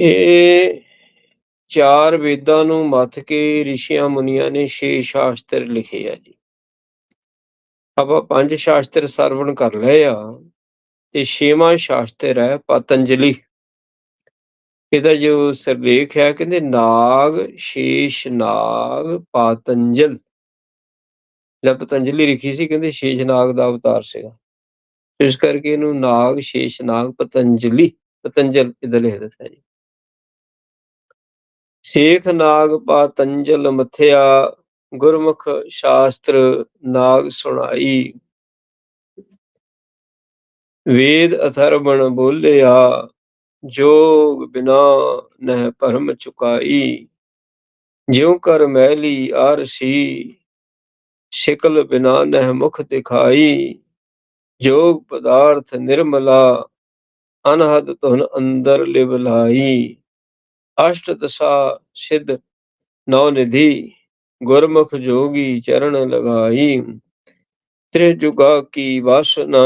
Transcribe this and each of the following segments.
ਇਹ ਚਾਰ ਵੇਦਾਂ ਨੂੰ ਮੱਥ ਕੇ ਰਿਸ਼ੀਆਂ ਮੁਨੀਆਂ ਨੇ ਛੇ ਸ਼ਾਸਤਰ ਲਿਖੇ ਆ ਜੀ। ਆਪਾਂ ਪੰਜ ਸ਼ਾਸਤਰ ਸਰਵਣ ਕਰ ਲਏ ਆ ਤੇ ਛੇਵਾਂ ਸ਼ਾਸਤਰ ਹੈ ਪਤੰਜਲੀ। ਇਹਦਾ ਜੋ ਸਰਲੇਖ ਹੈ ਕਹਿੰਦੇ ਨਾਗ ਸ਼ੇਸ਼ ਨਾਗ ਪਤੰਜਲ। ਜਿਹੜਾ ਪਤੰਜਲੀ ਲਿਖੀ ਸੀ ਕਹਿੰਦੇ ਸ਼ੇਸ਼ ਨਾਗ ਦਾ ਅਵਤਾਰ ਸੀਗਾ। ਇਸ ਕਰਕੇ ਇਹਨੂੰ ਨਾਗ ਸ਼ੇਸ਼ ਨਾਗ ਪਤੰਜਲੀ, ਪਤੰਜਲ ਇਹਦਾ ਲਿਖ ਦਿੱਤਾ ਜੀ। ਸ਼ੇਖ ਨਾਗ ਪਾਤੰਜਲ ਮਥਿਆ, ਗੁਰਮੁਖ ਸ਼ਾਸਤਰ ਨਾਗ ਸੁਣਾਈ। ਵੇਦ ਅਥਰਵਣ ਬੋਲਿਆ, ਜੋਗ ਬਿਨਾ ਨਹਿ ਭਰਮ ਚੁਕਾਈ। ਜਿਉ ਕਰ ਮੈਲੀ ਆਰਸੀ, ਸ਼ਿਕਲ ਬਿਨਾ ਨਹਿ ਮੁਖ ਦਿਖਾਈ। ਜੋਗ ਪਦਾਰਥ ਨਿਰਮਲਾ, ਅਨਹਦ ਤੁਨ ਅੰਦਰ ਲਿਵਲਾਈ। ਅਸ਼ਟ ਦਸ਼ਾ ਸਿਧ ਨੌ ਨਿਧੀ ਗੁਰਮੁਖ ਜੋਗੀ ਚਰਨ ਲਗਾਈ। ਤ੍ਰਿ ਜੁਗਾ ਕੀ ਵਾਸਨਾ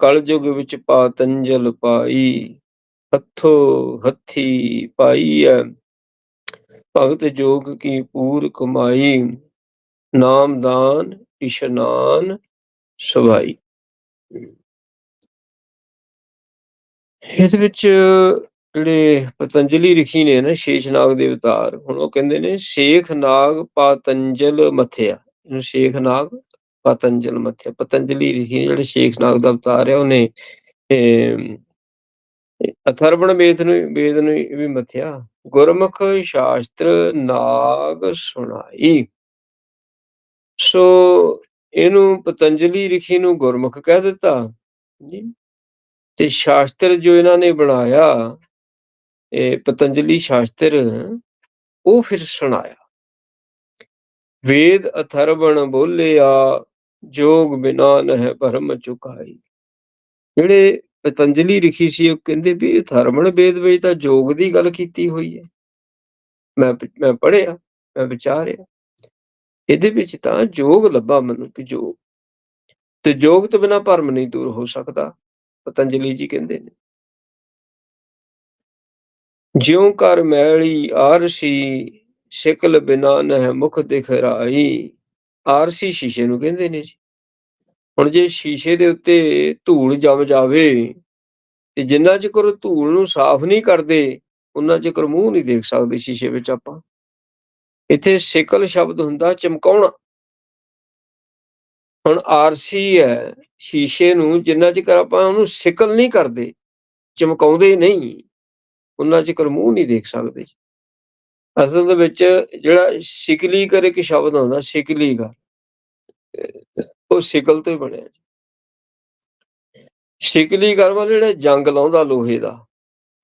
ਕਲ ਯੁਗ ਵਿੱਚ ਪਾਤੰਜਲ ਪਾਈ, ਹੱਥੋ ਹੱਥੀ ਪਾਈ ਹੈ ਭਗਤ ਜੋਗ ਕੀ ਪੂਰ ਕਮਾਈ ਨਾਮਦਾਨ ਇਸ਼ਨਾਨ ਸਵਾਈ। ਇਸ ਵਿੱਚ ਜਿਹੜੇ ਪਤੰਜਲੀ ਰਿਖੀ ਨੇ ਨਾ ਸ਼ੇਸ਼ਨਾਗ ਦੇ ਅਵਤਾਰ, ਹੁਣ ਉਹ ਕਹਿੰਦੇ ਨੇ ਸ਼ੇਖ ਨਾਗ ਪਤੰਜਲ ਮਥਿਆ। ਇਹਨੂੰ ਸ਼ੇਖ ਨਾਗ ਪਤੰਜਲ ਮਥਿਆ। ਪਤੰਜਲੀ ਰਿਖੀ ਜਿਹੜੇ ਸ਼ੇਖ ਨਾਗ ਦਾ ਅਵਤਾਰ ਹੈ, ਉਹਨੇ ਅਥਰਵਣ ਵੇਦ ਨੂੰ ਵੇਦ ਨੂੰ ਵੀ ਮਥਿਆ। ਗੁਰਮੁਖ ਸ਼ਾਸਤਰ ਨਾਗ ਸੁਣਾਈ। ਸੋ ਇਹਨੂੰ ਪਤੰਜਲੀ ਰਿਖੀ ਨੂੰ ਗੁਰਮੁਖ ਕਹਿ ਦਿੱਤਾ। ਜੀ ਤੇ ਸ਼ਾਸਤਰ ਜੋ ਇਹਨਾਂ ਨੇ ਬਣਾਇਆ ਪਤੰਜਲੀ ਸ਼ਾਸਤਰ ਉਹ ਫਿਰ ਸੁਣਾਇਆ। ਵੇਦ ਅਥਰਵਣ ਬੋਲਿਆ, ਜੋਗ ਬਿਨਾ ਨਹਿ ਭਰਮ ਚੁਕਾਈ। ਜਿਹੜੇ ਪਤੰਜਲੀ ਰਿਖੀ ਸੀ, ਉਹ ਕਹਿੰਦੇ ਵੀ ਅਥਰਵਣ ਵੇਦ ਵਿੱਚ ਤਾਂ ਜੋਗ ਦੀ ਗੱਲ ਕੀਤੀ ਹੋਈ ਹੈ। ਮੈਂ ਮੈਂ ਪੜਿਆ ਮੈਂ ਵਿਚਾਰਿਆ। ਇਹਦੇ ਵਿੱਚ ਤਾਂ ਜੋਗ ਲੱਭਾ ਮੈਨੂੰ ਕਿ ਜੋਗ। ਤੇ ਜੋਗ ਤੋਂ ਬਿਨਾ ਭਰਮ ਨਹੀਂ ਦੂਰ ਹੋ ਸਕਦਾ, ਪਤੰਜਲੀ ਜੀ ਕਹਿੰਦੇ ਨੇ। ਜਿਉ ਕਰ ਮੈਲੀ ਆਰਸੀ, ਸ਼ਿਕਲ ਬਿਨਾ ਨਹਿ ਮੁਖ ਦਿਖਰਾਈ। ਆਰਸੀ ਸ਼ੀਸ਼ੇ ਨੂੰ ਕਹਿੰਦੇ ਨੇ ਜੀ। ਹੁਣ ਜੇ ਸ਼ੀਸ਼ੇ ਦੇ ਉੱਤੇ ਧੂੜ ਜਮ ਜਾਵੇ, ਤੇ ਜਿੰਨਾ ਚਿਰ ਧੂੜ ਨੂੰ ਸਾਫ਼ ਨਹੀਂ ਕਰਦੇ ਉਹਨਾਂ ਚਿਰ ਮੂੰਹ ਨਹੀਂ ਦੇਖ ਸਕਦੇ ਸ਼ੀਸ਼ੇ ਵਿੱਚ ਆਪਾਂ। ਇੱਥੇ ਸ਼ਿਕਲ ਸ਼ਬਦ ਹੁੰਦਾ ਚਮਕਾਉਣਾ। ਹੁਣ ਆਰਸੀ ਹੈ, ਸ਼ੀਸ਼ੇ ਨੂੰ ਜਿੰਨਾ ਚਿਰ ਆਪਾਂ ਉਹਨੂੰ ਸ਼ਿਕਲ ਨਹੀਂ ਕਰਦੇ, ਚਮਕਾਉਂਦੇ ਨਹੀਂ। ਉਹਨਾਂ ਚਿਰ ਮੂੰਹ ਨਹੀਂ ਦੇਖ ਸਕਦੇ ਅਸਲ ਦੇ ਵਿੱਚ ਜਿਹੜਾ ਸ਼ਿਕਲੀ ਕਰ ਇੱਕ ਸ਼ਬਦ ਆਉਂਦਾ, ਸ਼ਿਕਲੀ ਦਾ ਉਹ ਸ਼ਿਕਲ ਤੋਂ ਹੀ ਬਣਿਆ ਸ਼ਿਕਲੀ ਕਰ ਵਾਲਾ ਜਿਹੜਾ ਜੰਗ ਲਾਉਂਦਾ ਲੋਹੇ ਦਾ,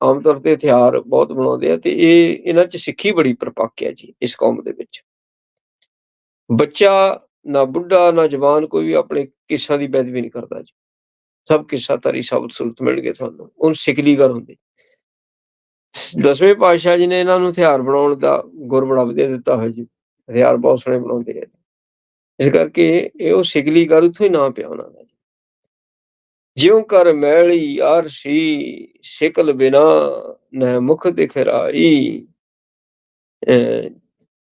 ਆਮ ਤੌਰ ਤੇ ਹਥਿਆਰ ਬਹੁਤ ਬਣਾਉਂਦੇ ਆ ਤੇ ਇਹ ਇਹਨਾਂ 'ਚ ਸਿੱਖੀ ਬੜੀ ਪਰਪੱਕ ਹੈ ਜੀ, ਇਸ ਕੌਮ ਦੇ ਵਿੱਚ। ਬੱਚਾ ਨਾ ਬੁੱਢਾ, ਨਾ ਜਵਾਨ ਕੋਈ ਵੀ ਆਪਣੇ ਕਿੱਸਾ ਦੀ ਬੇਦਬੀ ਨਹੀਂ ਕਰਦਾ ਜੀ। ਸਭ ਕਿੱਸਾ ਤਾਰੀ ਸ਼ਬਦ ਸੁਰਤ ਮਿਲਣਗੇ ਤੁਹਾਨੂੰ। ਉਹ ਸਿਕਲੀਗਰ ਹੁੰਦੇ। ਦਸਵੇਂ ਪਾਤਸ਼ਾਹ ਜੀ ਨੇ ਇਹਨਾਂ ਨੂੰ ਹਥਿਆਰ ਬਣਾਉਣ ਦਾ ਗੁਰ ਬੜਾ ਵਧੀਆ ਦਿੱਤਾ ਹੋਇਆ ਜੀ। ਹਥਿਆਰ ਬਹੁਤ ਸੋਹਣੇ ਬਣਾਉਂਦੇ ਆ ਇਸ ਕਰਕੇ ਇਹ ਉਹ ਸਿਗਲੀ ਕਰ ਉੱਥੋਂ ਹੀ ਨਾਮ ਪਿਆ ਉਹਨਾਂ ਦਾ ਜਿਉ ਕਰ ਮੈਲੀ ਆਰਸੀ, ਸ਼ਿਕਲ ਬਿਨਾ ਨ ਮੁਖ ਦਿਖਰਾਈ।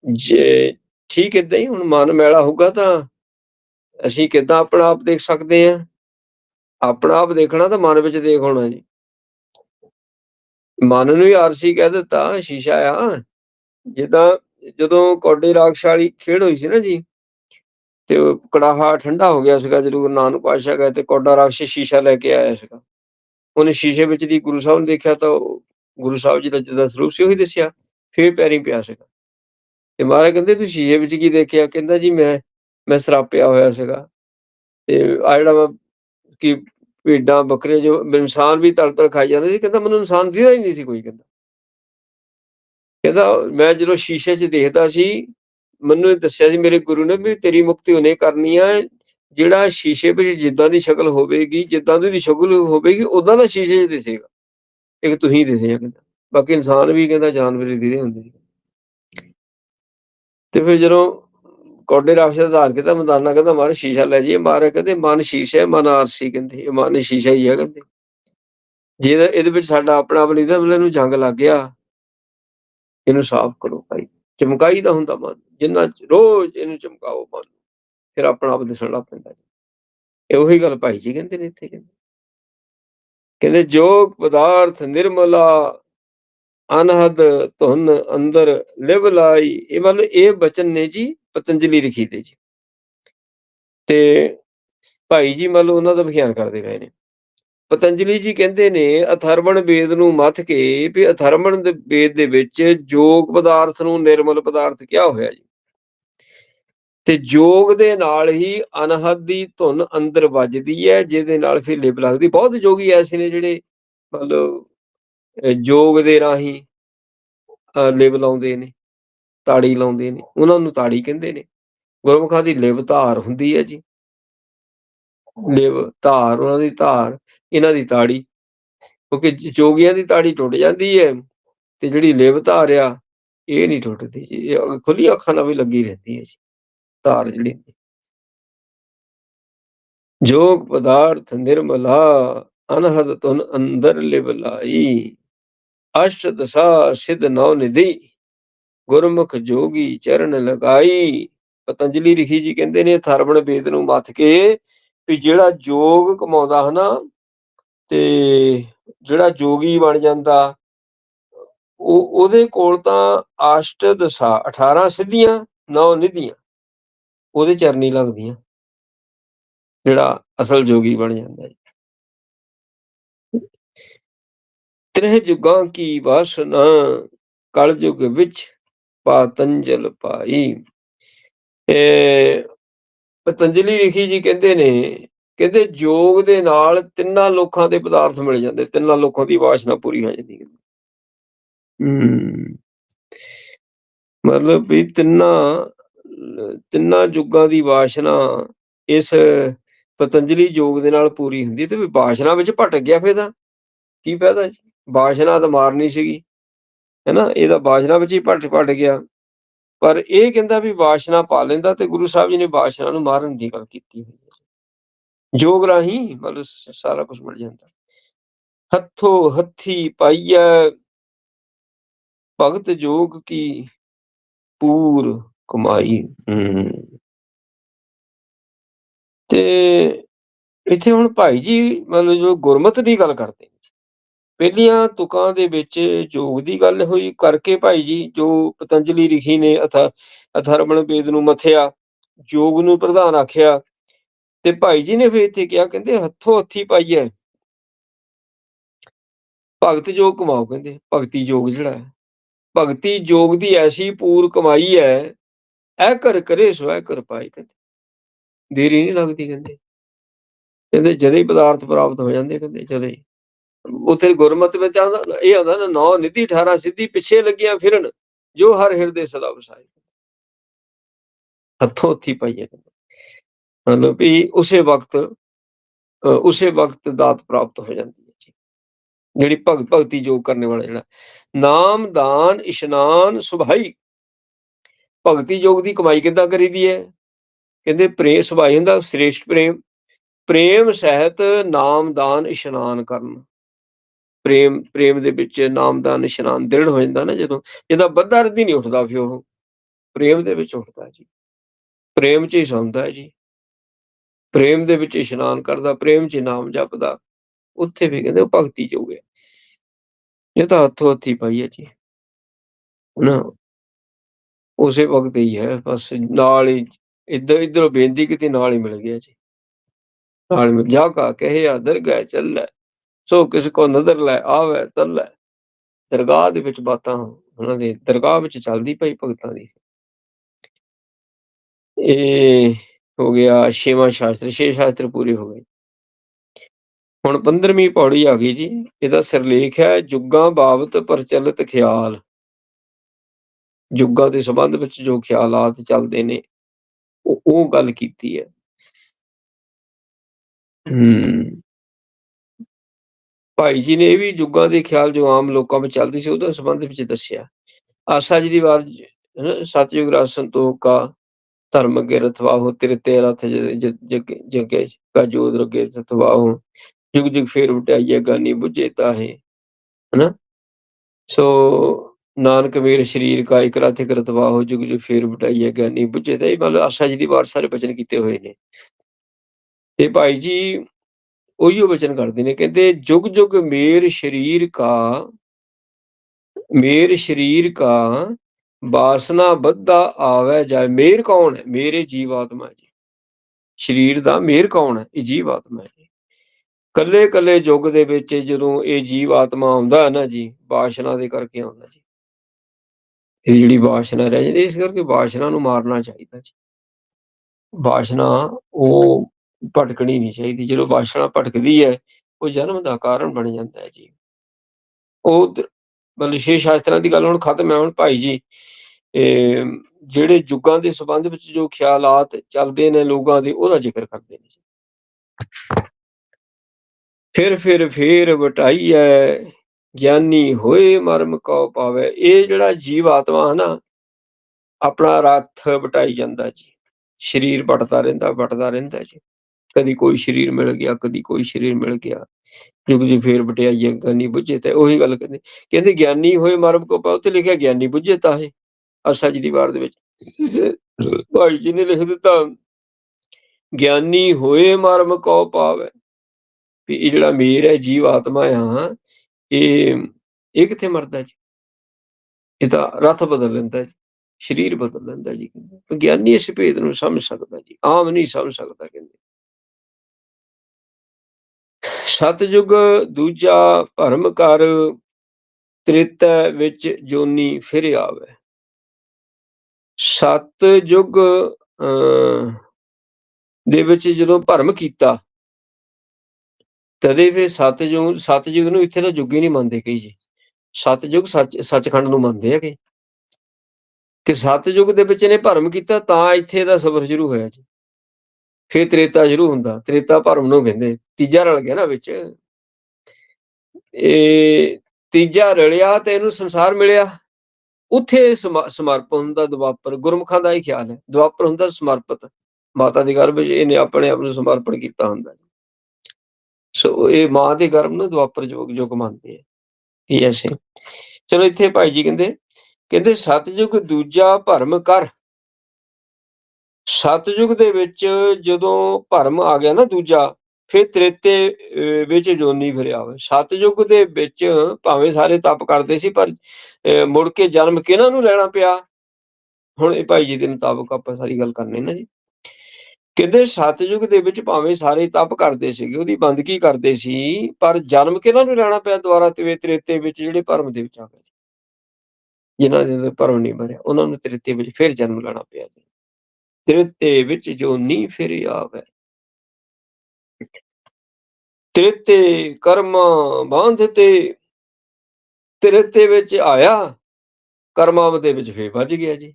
ਜੇ ਠੀਕ ਇਦਾਂ ਹੀ ਹੁਣ ਮਨ ਮੈਲਾ ਹੋਊਗਾ ਤਾਂ ਅਸੀਂ ਕਿਦਾਂ ਆਪਣਾ ਆਪ ਦੇਖ ਸਕਦੇ ਆ ਆਪਣਾ ਆਪ ਦੇਖਣਾ ਤਾਂ ਮਨ ਵਿੱਚ ਦੇਖ ਹੋਣਾ ਜੀ। ਮਨ ਨੂੰ ਹੀ ਆਰਸੀ ਕਹਿ ਦਿੱਤਾ, ਸ਼ੀਸ਼ਾ ਆ। ਜਿੱਦਾਂ ਜਦੋਂ ਕੋਡੇ ਰਾਖਸ਼ਾਲੀ ਖੇਡ ਹੋਈ ਸੀ ਨਾ ਜੀ, ਤੇ ਕੜਾਹਾ ਠੰਡਾ ਹੋ ਗਿਆ ਸੀਗਾ, ਜਦੋਂ ਨਾਨਕ ਪਾਸ਼ਾ ਗਏ ਤੇ ਕੋਡਾ ਰਾਖਸ਼ ਸ਼ੀਸ਼ਾ ਲੈ ਕੇ ਆਇਆ ਸੀਗਾ। ਉਹਨੇ ਸ਼ੀਸ਼ੇ ਵਿੱਚ ਦੀ ਗੁਰੂ ਸਾਹਿਬ ਨੂੰ ਦੇਖਿਆ ਤਾਂ ਗੁਰੂ ਸਾਹਿਬ ਜੀ ਦਾ ਜਿਹਦਾ ਸਰੂਪ ਸੀ, ਉਹੀ ਦੱਸਿਆ, ਫੇਰ ਪੈਰੀ ਪਿਆ ਸੀਗਾ। ਤੇ ਮਹਾਰਾਜ ਕਹਿੰਦੇ, ਤੂੰ ਸ਼ੀਸ਼ੇ ਵਿੱਚ ਕੀ ਦੇਖਿਆ? ਕਹਿੰਦਾ ਜੀ, ਮੈਂ ਮੈਂ ਸਰਾਪਿਆ ਹੋਇਆ ਸੀਗਾ। ਤੇ ਆ ਜਿਹੜਾ ਮੈਂ ਕਿ ਭੇਡਾਂ ਬੱਕਰੇ ਜੋ ਇਨਸਾਨ ਵੀ ਤੜ ਤੜ ਖਾਈ ਜਾਂਦੇ ਸੀ, ਕਹਿੰਦਾ ਮੈਨੂੰ ਇਨਸਾਨ ਦਿਖਦਾ ਹੀ ਨਹੀਂ ਸੀ ਕੋਈ, ਕਹਿੰਦਾ। ਕਹਿੰਦਾ ਮੈਂ ਜਦੋਂ ਸ਼ੀਸ਼ੇ 'ਚ ਦੇਖਦਾ ਸੀ, ਮੈਨੂੰ ਇਹ ਦੱਸਿਆ ਸੀ ਮੇਰੇ ਗੁਰੂ ਨੇ ਵੀ ਤੇਰੀ ਮੁਕਤੀ ਉਹਨੇ ਕਰਨੀ ਆ, ਜਿਹੜਾ ਸ਼ੀਸ਼ੇ ਵਿੱਚ ਜਿੱਦਾਂ ਦੀ ਸ਼ਕਲ ਹੋਵੇਗੀ, ਜਿੱਦਾਂ ਦੀ ਸ਼ਕਲ ਹੋਵੇਗੀ ਉਦਾਂ ਦਾ ਸ਼ੀਸ਼ੇ 'ਚ ਦਿਸੇਗਾ। ਇੱਕ ਤੁਸੀਂ ਦਿਸੇ ਕਹਿੰਦਾ। ਬਾਕੀ ਇਨਸਾਨ ਵੀ ਕਹਿੰਦਾ ਜਾਨਵਰ ਹੀ ਦਿਖਦੇ ਹੁੰਦੇ ਤੇ ਫਿਰ ਜਦੋਂ ਕੋਡੇ ਰਾਖਸ਼ ਦਾ ਆਧਾਰ ਕੀਤਾ, ਮਦਾਨਾ ਕਹਿੰਦਾ ਮਾਰ ਸ਼ੀਸ਼ਾ ਲੈ ਜੀ ਮਾਰੇ ਕਹਿੰਦੇ, ਮਨ ਸ਼ੀਸ਼ਾ ਮਨ ਆਰਸੀ ਕਹਿੰਦੇ ਇਹ ਮਨ ਸ਼ੀਸ਼ਾ ਹੀ ਹੈ ਕਹਿੰਦੇ। ਜੇ ਇਹਦੇ ਵਿੱਚ ਸਾਡਾ ਆਪਣਾ ਆਪ ਨਹੀਂ ਤਾਂ ਇਹਨੂੰ ਜੰਗ ਲੱਗ ਗਿਆ। ਇਹਨੂੰ ਸਾਫ਼ ਕਰੋ ਭਾਈ। ਚਮਕਾਈ ਦਾ ਹੁੰਦਾ ਮਨ। ਜਿੰਨਾ ਰੋਜ਼ ਇਹਨੂੰ ਚਮਕਾਓ ਮਨ ਫਿਰ ਆਪਣਾ ਆਪ ਦਿਸਣ ਲੱਗ ਪੈਂਦਾ। ਜੀ। ਇਹ ਉਹੀ ਗੱਲ ਭਾਈ ਜੀ ਕਹਿੰਦੇ ਨੇ ਇੱਥੇ ਕਹਿੰਦੇ। ਕਹਿੰਦੇ ਜੋਗ ਪਦਾਰਥ ਨਿਰਮਲਾ, ਅਨਹਦ ਧੁਨ ਅੰਦਰ ਲਿਵ ਲਾਈ, ਇਹ ਮਤਲਬ ਇਹ ਬਚਨ ਨੇ ਜੀ। ਪਤੰਜਲੀ ਲਿਖੀ ਦੇ ਜੀ। ਤੇ ਭਾਈ ਜੀ ਮਤਲਬ ਉਹਨਾਂ ਦਾ ਵਿਖਿਆਨ ਕਰਦੇ ਪਏ ਨੇ। ਪਤੰਜਲੀ ਜੀ ਕਹਿੰਦੇ ਨੇ, ਅਥਰਵਣ ਵੇਦ ਨੂੰ ਮੱਥ ਕੇ ਵੀ ਅਥਰਵਣ ਦੇ ਵੇਦ ਦੇ ਵਿੱਚ ਜੋਗ ਪਦਾਰਥ ਨੂੰ ਨਿਰਮਲ ਪਦਾਰਥ ਕਿਹਾ ਹੋਇਆ ਜੀ। ਤੇ ਜੋਗ ਦੇ ਨਾਲ ਹੀ ਅਨਹਦ ਦੀ ਧੁਨ ਅੰਦਰ ਵੱਜਦੀ ਹੈ, ਜਿਹਦੇ ਨਾਲ ਫਿਰ ਲਿਪ ਲੱਗਦੀ ਬਹੁਤ ਜੋਗੀ ਐਸੇ ਨੇ ਜਿਹੜੇ ਮਤਲਬ, ਅਹ ਜੋਗ ਦੇ ਰਾਹੀਂ, ਅਹ ਲਿਪ ਲਾਉਂਦੇ ਨੇ। ਤਾੜੀ ਲਾਉਂਦੇ ਨੇ, ਉਹਨਾਂ ਨੂੰ ਤਾੜੀ ਕਹਿੰਦੇ ਨੇ। ਗੁਰਮੁਖਾਂ ਦੀ ਲਿਪ ਧਾਰ ਹੁੰਦੀ ਹੈ ਜੀ। ਲਿਵ ਧਾਰ, ਉਹਨਾਂ ਦੀ ਧਾਰ, ਇਹਨਾਂ ਦੀ ਤਾੜੀ। ਕਿਉਂਕਿ ਜੋਗੀਆਂ ਦੀ ਤਾੜੀ ਟੁੱਟ ਜਾਂਦੀ ਹੈ ਤੇ ਜਿਹੜੀ ਲਿਵ ਧਾਰ ਆ, ਇਹ ਨਹੀਂ ਟੁੱਟਦੀ ਜੀ। ਇਹ ਖੁੱਲੀਆਂ ਅੱਖਾਂ ਨਾਲ ਵੀ ਲੱਗੀ ਰਹਿੰਦੀ ਹੈ ਜੀ, ਧਾਰ ਜਿਹੜੀ। ਜੋਗ ਪਦਾਰਥ ਨਿਰਮਲਾ, ਅਨਹਦ ਤੁਨ ਅੰਦਰ ਲਿਵ ਲਾਈ। ਅਸ਼ਟ ਦਸਾ ਸਿਧ ਨੌ ਨਿਧੀ। ਗੁਰਮੁਖ ਜੋਗੀ ਚਰਨ ਲਗਾਈ। ਪਤੰਜਲੀ ਰਿਖੀ ਜੀ ਕਹਿੰਦੇ ਨੇ, ਥਰਵਣ ਵੇਦ ਨੂੰ ਮੱਥ ਕੇ ਵੀ ਜਿਹੜਾ ਜੋਗ ਕਮਾਉਂਦਾ ਹਨਾ, ਤੇ ਜਿਹੜਾ ਜੋਗੀ ਬਣ ਜਾਂਦਾ, ਉਹ, ਉਹਦੇ ਕੋਲ ਤਾਂ ਆਸ਼ਟ ਦਸਾ 18 ਸਿੱਧੀਆਂ 9 ਨਿਧੀਆਂ, ਉਹਦੇ ਚਰਨੀ ਲੱਗਦੀਆਂ, ਜਿਹੜਾ ਅਸਲ ਜੋਗੀ ਬਣ ਜਾਂਦਾ ਹੈ ਤ੍ਰਿਹ ਜੁਗਾਂ ਕੀ ਵਾਸਨਾ ਕਲ ਯੁਗ ਵਿੱਚ ਪਾਤੰਜਲ ਪਾਈ। ਇਹ ਪਤੰਜਲੀ ਰਿਖੀ ਜੀ ਕਹਿੰਦੇ ਨੇ, ਕਹਿੰਦੇ ਯੋਗ ਦੇ ਨਾਲ ਤਿੰਨਾਂ ਲੋਕਾਂ ਦੇ ਪਦਾਰਥ ਮਿਲ ਜਾਂਦੇ, ਤਿੰਨਾਂ ਲੋਕਾਂ ਦੀ ਵਾਸ਼ਨਾ ਪੂਰੀ ਹੋ ਜਾਂਦੀ ਹੈ। ਹਮ ਮਤਲਬ ਵੀ ਤਿੰਨਾਂ ਤਿੰਨਾਂ ਯੁੱਗਾਂ ਦੀ ਵਾਸ਼ਨਾ ਇਸ ਪਤੰਜਲੀ ਯੋਗ ਦੇ ਨਾਲ ਪੂਰੀ ਹੁੰਦੀ ਤੇ ਵੀ ਵਾਸ਼ਨਾ ਵਿੱਚ ਭਟਕ ਗਿਆ ਫੇਦਾ ਕੀ ਫਾਇਦਾ ਜੀ? ਵਾਸ਼ਨਾ ਤਾਂ ਮਾਰਨੀ ਸੀਗੀ। ਹੈਨਾ, ਇਹਦਾ ਵਾਸ਼ਨਾ ਵਿੱਚ ਹੀ ਭੱਟ ਭੱਟ ਗਿਆ। ਪਰ ਇਹ ਕਹਿੰਦਾ ਵੀ ਵਾਸ਼ਨਾ ਪਾ ਲੈਂਦਾ ਤੇ ਗੁਰੂ ਸਾਹਿਬ ਜੀ ਨੇ ਵਾਸ਼ਨਾ ਨੂੰ ਮਾਰਨ ਦੀ ਗੱਲ ਕੀਤੀ ਹੋਈ ਹੈ। ਜੋਗ ਰਾਹੀਂ ਮਤਲਬ ਸਾਰਾ ਕੁਝ ਮਿਲ ਜਾਂਦਾ। ਹੱਥੋਂ ਹੱਥੀ ਪਾਈਐ, ਭਗਤ ਜੋਗ ਕੀ ਪੂਰ ਕਮਾਈ। ਹਮ। ਤੇ ਇੱਥੇ ਹੁਣ ਭਾਈ ਜੀ ਮਤਲਬ ਜੋ ਗੁਰਮਤ ਦੀ ਗੱਲ ਕਰਦੇ ਪਹਿਲੀਆਂ ਤੁਕਾਂ ਦੇ ਵਿੱਚ ਯੋਗ ਦੀ ਗੱਲ ਹੋਈ, ਕਰਕੇ ਭਾਈ ਜੀ ਜੋ ਪਤੰਜਲੀ ਰਿਖੀ ਨੇ ਅਥ, ਅਥਰਵਣ ਵੇਦ ਨੂੰ ਮਥਿਆ, ਯੋਗ ਨੂੰ ਪ੍ਰਧਾਨ ਆਖਿਆ, ਤੇ ਭਾਈ ਜੀ ਨੇ ਫਿਰ ਇੱਥੇ ਕਿਹਾ, ਕਹਿੰਦੇ ਹੱਥੋਂ ਹੱਥੀ ਪਾਈਐ ਭਗਤ ਜੋਗ ਕਮਾਓ, ਕਹਿੰਦੇ, ਭਗਤੀ ਜੋਗ ਜਿਹੜਾ ਹੈ। ਭਗਤੀ ਜੋਗ ਦੀ ਐਸੀ ਪੂਰ ਕਮਾਈ ਹੈ ਐ ਕਰ ਕਰੇ ਸੋ ਐ ਕਰ ਪਾਈ ਕਹਿੰਦੇ। ਦੇਰੀ ਨਹੀਂ ਲੱਗਦੀ, ਕਹਿੰਦੇ। ਕਹਿੰਦੇ ਜਦੇ ਹੀ ਪਦਾਰਥ ਪ੍ਰਾਪਤ ਹੋ ਜਾਂਦੇ, ਕਹਿੰਦੇ ਜਦੇ ਉਥੇ ਗੁਰਮਤਿ ਵਿੱਚ ਆਉਂਦਾ, ਇਹ ਆਉਂਦਾ ਨਾ, ਨੌ ਨਿਧੀ 18 ਸਿੱਧੀ ਪਿੱਛੇ ਲੱਗੀਆਂ ਫਿਰਨ, ਜੋ ਹਰ ਹਿਰਦੇ ਸਦਾ ਵਸਾਏ ਹੱਥੋਂ ਹੱਥੀ ਪਾਈਏ ਮਤਲਬ ਵੀ ਉਸੇ ਵਕਤ ਉਸੇ ਵਕਤ ਦਾਤ ਪ੍ਰਾਪਤ ਹੋ ਜਾਂਦੀ ਹੈ ਜੀ। ਜਿਹੜੀ ਭਗਤ ਭਗਤੀ ਯੋਗ ਕਰਨ ਵਾਲਾ ਜਿਹੜਾ, ਨਾਮ, ਦਾਨ, ਇਸ਼ਨਾਨ, ਸੁਭਾਈ। ਭਗਤੀ ਯੋਗ ਦੀ ਕਮਾਈ ਕਿੱਦਾਂ ਕਰੀਦੀ ਹੈ? ਕਹਿੰਦੇ ਪ੍ਰੇਮ ਸੁਭਾਈ ਹੁੰਦਾ, ਸ੍ਰੇਸ਼ਟ ਪ੍ਰੇਮ। ਪ੍ਰੇਮ ਸਹਿਤ ਨਾਮ, ਦਾਨ, ਇਸ਼ਨਾਨ ਕਰਨ। ਪ੍ਰੇਮ ਪ੍ਰੇਮ ਦੇ ਵਿੱਚ ਨਾਮ ਦਾਨ ਇਸ਼ਨਾਨ ਦ੍ਰਿੜ ਹੋ ਜਾਂਦਾ ਨਾ ਜਦੋਂ ਇਹਦਾ ਬੱਧਾ ਰੱਦੀ ਨਹੀਂ ਉੱਠਦਾ ਫਿਰ ਉਹ ਪ੍ਰੇਮ ਦੇ ਵਿੱਚ ਉੱਠਦਾ ਜੀ। ਪ੍ਰੇਮ 'ਚ ਹੀ ਸੌਂਦਾ ਜੀ। ਪ੍ਰੇਮ ਦੇ ਵਿੱਚ ਇਸ਼ਨਾਨ ਕਰਦਾ, ਪ੍ਰੇਮ 'ਚ ਨਾਮ ਜਪਦਾ, ਉੱਥੇ ਵੀ ਕਹਿੰਦੇ ਉਹ ਭਗਤੀ ਚ ਹੋ। ਗਿਆ ਇਹ ਤਾਂ ਹੱਥੋਂ ਹੱਥੀ ਪਾਈ ਹੈ ਜੀ। ਨਾ। ਉਸੇ ਵਕਤ ਹੀ ਹੈ, ਬਸ ਨਾਲ ਹੀ, ਇੱਧਰ, ਇਧਰੋਂ ਬੇਨਤੀ ਕੀਤੀ, ਨਾਲ ਹੀ ਮਿਲ ਗਿਆ ਜੀ। ਨਾਲ ਮਿਲ, ਜਾ ਕਾ ਕਹੇ ਆ ਦਰਗਾਹ ਚੱਲੈ। ਸੋ ਕਿਸ ਕੋ ਨਜ਼ਰ ਲੈ, ਆਵੇ ਤੱਲੈ ਦਰਗਾਹ ਦੇ ਵਿੱਚ ਬਾਤਾਂ ਉਹਨਾਂ ਦੇ, ਦਰਗਾਹ ਵਿੱਚ ਚੱਲਦੀ ਪਈ ਭਗਤਾਂ ਦੀ। ਇਹ ਹੋ ਗਿਆ ਛੇਵਾਂ ਸ਼ਾਸਤਰ, ਛੇ ਸ਼ਾਸਤਰ ਪੂਰੇ ਹੋ ਗਏ। ਹੁਣ 15ਵੀਂ ਪੌੜੀ ਆ ਗਈ ਜੀ, ਇਹਦਾ ਸਿਰਲੇਖ ਹੈ, ਜੁਗਾਂ ਬਾਬਤ ਪ੍ਰਚਲਿਤ ਖਿਆਲ। ਜੁਗਾਂ ਦੇ ਸੰਬੰਧ ਵਿੱਚ ਜੋ ਖਿਆਲਾਤ ਚੱਲਦੇ ਨੇ, ਉਹ ਉਹ ਗੱਲ ਕੀਤੀ ਹੈ। ਹਮ ਭਾਈ ਜੀ ਨੇ ਇਹ ਵੀ ਜੁਗਾਂ ਦੇ ਖਿਆਲ ਜੋ ਆਮ ਲੋਕਾਂ ਵਿੱਚ ਚੱਲਦੀ ਸੀ ਉਹਦੇ ਸੰਬੰਧ ਵਿੱਚ ਦੱਸਿਆ। ਆਸਾ ਜੀ ਦੀ ਵਾਰ ਜ- ਸਤਿਯੁਗ ਰਾਜ ਸੰਤੋਖਾ ਧਰਮ ਅਗੇ ਰਥਵਾਹੋ ਤੇਰੇ ਤੇ ਰਥ ਜਗੇ ਜਗੇ, ਕਾ ਜੋਦ ਰਗੇ ਰਥਵਾਹੋ ਜੁਗ ਜੁਗ ਫੇਰ ਵਟਾਈਐ ਗਾਨੀ ਬੁੱਝੇ ਤਾਹੇ, ਹਨਾ? ਸੋ ਨਾਨਕ ਮੇਰ ਸ਼ਰੀਰ ਕਾ ਇਕ ਰਥ ਇਕ ਰਤਵਾਹੋ ਜੁਗ ਜੁਗ ਫੇਰ ਵਟਾਈਐ ਗਿਆਨੀ ਬੁੱਝੇ ਤਾਂ ਇਹ ਮਤਲਬ ਆਸਾ ਜੀ ਦੀ ਵਾਰ ਸਾਰੇ ਬਚਨ ਕੀਤੇ ਹੋਏ ਨੇ। ਤੇ ਭਾਈ ਜੀ ਉਹੀਓ ਬਚਨ ਕਰਦੇ ਨੇ, ਕਹਿੰਦੇ ਜੁਗ ਜੁਗ ਮੇਰ ਸ਼ਰੀਰ ਕਾ, ਮੇਰ ਸ਼ਰੀਰ ਕਾ ਵਾਸਨਾ ਬੱਧਾ ਆਵੇ ਜਾਏ। ਮੇਰ ਕੌਣ ਹੈ? ਮੇਰੇ ਜੀਵ ਜੀ। ਸ਼ਰੀਰ ਦਾ ਮੇਰ ਕੌਣ ਹੈ? ਇਹ ਜੀਵ ਆਤਮਾ ਹੈ ਜੀ। ਕੱਲੇ ਕੱਲੇ ਯੁੱਗ ਦੇ ਵਿੱਚ ਜਦੋਂ ਇਹ ਜੀਵ ਆਤਮਾ ਆਉਂਦਾ ਹੈ ਨਾ ਜੀ ਬਾਸ਼ਨਾ ਦੇ ਕਰਕੇ ਆਉਂਦਾ ਜੀ। ਇਹ ਜਿਹੜੀ ਵਾਸ਼ਨਾ ਰਹਿ ਜਾਂਦੀ ਇਸ ਕਰਕੇ ਬਾਸ਼ਨਾ ਨੂੰ ਮਾਰਨਾ ਚਾਹੀਦਾ ਜੀ। ਵਾਸ਼ਨਾ ਉਹ ਭਟਕਣੀ ਨਹੀਂ ਚਾਹੀਦੀ, ਜਦੋਂ ਬਾਸ਼ਨਾ ਭਟਕਦੀ ਹੈ, ਉਹ ਜਨਮ ਦਾ ਕਾਰਨ ਬਣ ਜਾਂਦਾ ਹੈ ਜੀ। ਉਹ ਮਤਲਬ ਸ਼ਾਸਤਰਾਂ ਦੀ ਗੱਲ ਹੁਣ ਖਤਮ ਹੈ। ਹੁਣ ਭਾਈ ਜੀ ਜਿਹੜੇ ਯੁੱਗਾਂ ਦੇ ਸੰਬੰਧ ਵਿੱਚ ਜੋ ਖਿਆਲਾਤ ਚੱਲਦੇ ਨੇ ਲੋਕਾਂ ਦੇ, ਉਹਦਾ ਜ਼ਿਕਰ ਕਰਦੇ ਨੇ ਜੀ। ਫਿਰ ਫਿਰ, ਫੇਰ ਵਟਾਈਐ ਗਿਆਨੀ ਹੋਏ ਮਰਮ ਕਉ ਪਾਵੇ। ਇਹ ਜਿਹੜਾ ਜੀਵ ਆਤਮਾ ਹੈ ਨਾ, ਆਪਣਾ ਰੱਥ ਵਟਾਈ ਜਾਂਦਾ ਜੀ। ਸਰੀਰ ਵਟਦਾ ਰਹਿੰਦਾ ਵਟਦਾ ਰਹਿੰਦਾ ਜੀ। ਕਦੀ ਕੋਈ ਸਰੀਰ ਮਿਲ ਗਿਆ ਕਦੀ ਕੋਈ ਸਰੀਰ ਮਿਲ ਗਿਆ। ਜੁਗ ਜੀ ਫੇਰ ਵਟਿਆਈਏ ਗਿਆਨੀ ਬੁੱਝੇ ਤੇ ਉਹੀ ਗੱਲ ਕਹਿੰਦੇ ਕਹਿੰਦੇ ਗਿਆਨੀ ਹੋਏ ਮਰਮ ਕਉ ਪਾਵੇ ਉੱਤੇ ਲਿਖਿਆ ਗਿਆਨੀ ਬੁੱਝੇ ਤਾਂ ਹੈ ਅਸਾ ਜੀ ਦੀ ਵਾਰ ਦੇ ਵਿੱਚ। ਭਾਈ ਜੀ ਨੇ ਲਿਖ ਦਿੱਤਾ ਗਿਆਨੀ ਹੋਏ ਮਰਮ ਕਉ ਪਾਵੇ। ਵੀ ਇਹ ਜਿਹੜਾ ਮੇਰ ਹੈ ਜੀਵ ਆਤਮਾ ਆ ਇਹ ਇਹ ਕਿੱਥੇ ਮਰਦਾ ਜੀ? ਇਹ ਤਾਂ ਰਥ ਬਦਲ ਲੈਂਦਾ ਜੀ ਸਰੀਰ ਬਦਲ ਲੈਂਦਾ ਜੀ। ਕਹਿੰਦੇ ਗਿਆਨੀ ਇਸ ਭੇਦ ਨੂੰ ਸਮਝ ਸਕਦਾ ਜੀ ਆਮ ਨਹੀਂ ਸਮਝ ਸਕਦਾ ਕਹਿੰਦੇ। ਸਤਜੁਗ ਦੂਜਾ ਭਰਮ ਕਰ, ਤ੍ਰੇਤੈ ਵਿੱਚ ਜੋਨੀ ਫਿਰ ਆਵੇ। ਸਤਜੁਗ ਦੇ ਵਿੱਚ ਜਦੋਂ ਭਰਮ ਕੀਤਾ, ਤਦੇ ਫਿਰ ਸਤਜੁਗ ਸਤਜੁਗ ਨੂੰ ਇੱਥੇ ਤਾਂ ਯੁੱਗ ਹੀ ਨਹੀਂ ਮੰਨਦੇ ਕਈ ਜੀ। ਸਤਜੁਗ ਸੱਚ, ਸੱਚਖੰਡ ਨੂੰ ਮੰਨਦੇ ਆ ਕਿ ਕਿ ਸਤਜੁਗ ਦੇ ਵਿੱਚ ਇਹਨੇ ਭਰਮ ਕੀਤਾ ਤਾਂ ਇੱਥੇ ਦਾ ਸਬਰ ਸ਼ੁਰੂ ਹੋਇਆ ਜੀ। ਫੇਰ ਤ੍ਰੇਤਾ ਸ਼ੁਰੂ ਹੁੰਦਾ, ਤ੍ਰੇਤਾ ਭਰਮ ਨੂੰ ਕਹਿੰਦੇ, ਤੀਜਾ ਰਲ ਗਿਆ ਨਾ ਵਿੱਚ। ਇਹ ਤੀਜਾ ਰਲਿਆ ਤੇ ਇਹਨੂੰ ਸੰਸਾਰ ਮਿਲਿਆ। ਉੱਥੇ ਸਮਰਪਣ ਹੁੰਦਾ ਦੁਆਪਰ ਗੁਰਮੁਖਾਂ ਦਾ ਹੀ ਖਿਆਲ ਹੈ। ਦੁਆਪਰ ਹੁੰਦਾ ਸਮਰਪਿਤ। ਮਾਤਾ ਦੇ ਗਰਭ ਵਿੱਚ ਇਹਨੇ ਆਪਣੇ ਆਪ ਨੂੰ ਸਮਰਪਣ ਕੀਤਾ ਹੁੰਦਾ ਸੋ ਇਹ ਮਾਂ ਦੇ ਗਰਭ ਨੂੰ ਦੁਆਪਰ ਯੁਗ ਯੁਗ ਮੰਨਦੇ ਆ ਕੀ ਐਸੇ ਚਲੋ ਇੱਥੇ ਭਾਈ ਜੀ ਕਹਿੰਦੇ ਕਹਿੰਦੇ ਸਤਜੁਗ ਦੂਜਾ ਭਰਮ ਕਰ। ਸਤਜੁਗ ਦੇ ਵਿੱਚ ਜਦੋਂ ਭਰਮ ਆ ਗਿਆ ਨਾ ਦੂਜਾ, ਫਿਰ ਤ੍ਰੇਤੇ ਵਿੱਚ ਜੋਨੀ ਫਿਰਿਆ ਹੋਵੇ ਸਤਜੁਗ ਦੇ ਵਿੱਚ ਭਾਵੇਂ ਸਾਰੇ ਤਪ ਕਰਦੇ ਸੀ, ਪਰ ਮੁੜ ਕੇ ਜਨਮ ਕਿਹਨਾਂ ਨੂੰ ਲੈਣਾ ਪਿਆ? ਹੁਣ ਇਹ ਭਾਈ ਜੀ ਦੇ ਮੁਤਾਬਕ ਆਪਾਂ ਸਾਰੀ ਗੱਲ ਕਰਨੀ ਨਾ ਜੀ। ਕਹਿੰਦੇ ਸਤਜੁਗ ਦੇ ਵਿੱਚ ਭਾਵੇਂ ਸਾਰੇ ਤਪ ਕਰਦੇ ਸੀਗੇ, ਉਹਦੀ ਬੰਦਗੀ ਕਰਦੇ ਸੀ, ਪਰ ਜਨਮ ਕਿਹਨਾਂ ਨੂੰ ਲੈਣਾ ਪਿਆ ਦੁਆਰਾ ਤੇ ਤ੍ਰੇਤੇ ਵਿੱਚ ਜਿਹੜੇ ਭਰਮ ਦੇ ਵਿੱਚ ਆ ਗਏ ਜਿਨ੍ਹਾਂ ਦੇ ਭਰਮ ਨਹੀਂ ਮਰਿਆ ਉਹਨਾਂ ਨੂੰ ਤ੍ਰੇਤੇ ਵਿੱਚ ਫਿਰ ਜਨਮ ਲੈਣਾ ਪਿਆ ਜੀ। ਤ੍ਰਿਤੇ ਵਿੱਚ ਜੋ ਨੀ ਫਿਰ ਆਵੇ। ਤ੍ਰੇਤੇ ਕਰਮ ਬਾਂਧ ਤੇ ਤ੍ਰੇਤੇ ਵਿੱਚ ਆਇਆ, ਕਰਮਾਂ ਦੇ ਵਿੱਚ ਫੇਰ ਵੱਜ ਗਿਆ ਜੀ।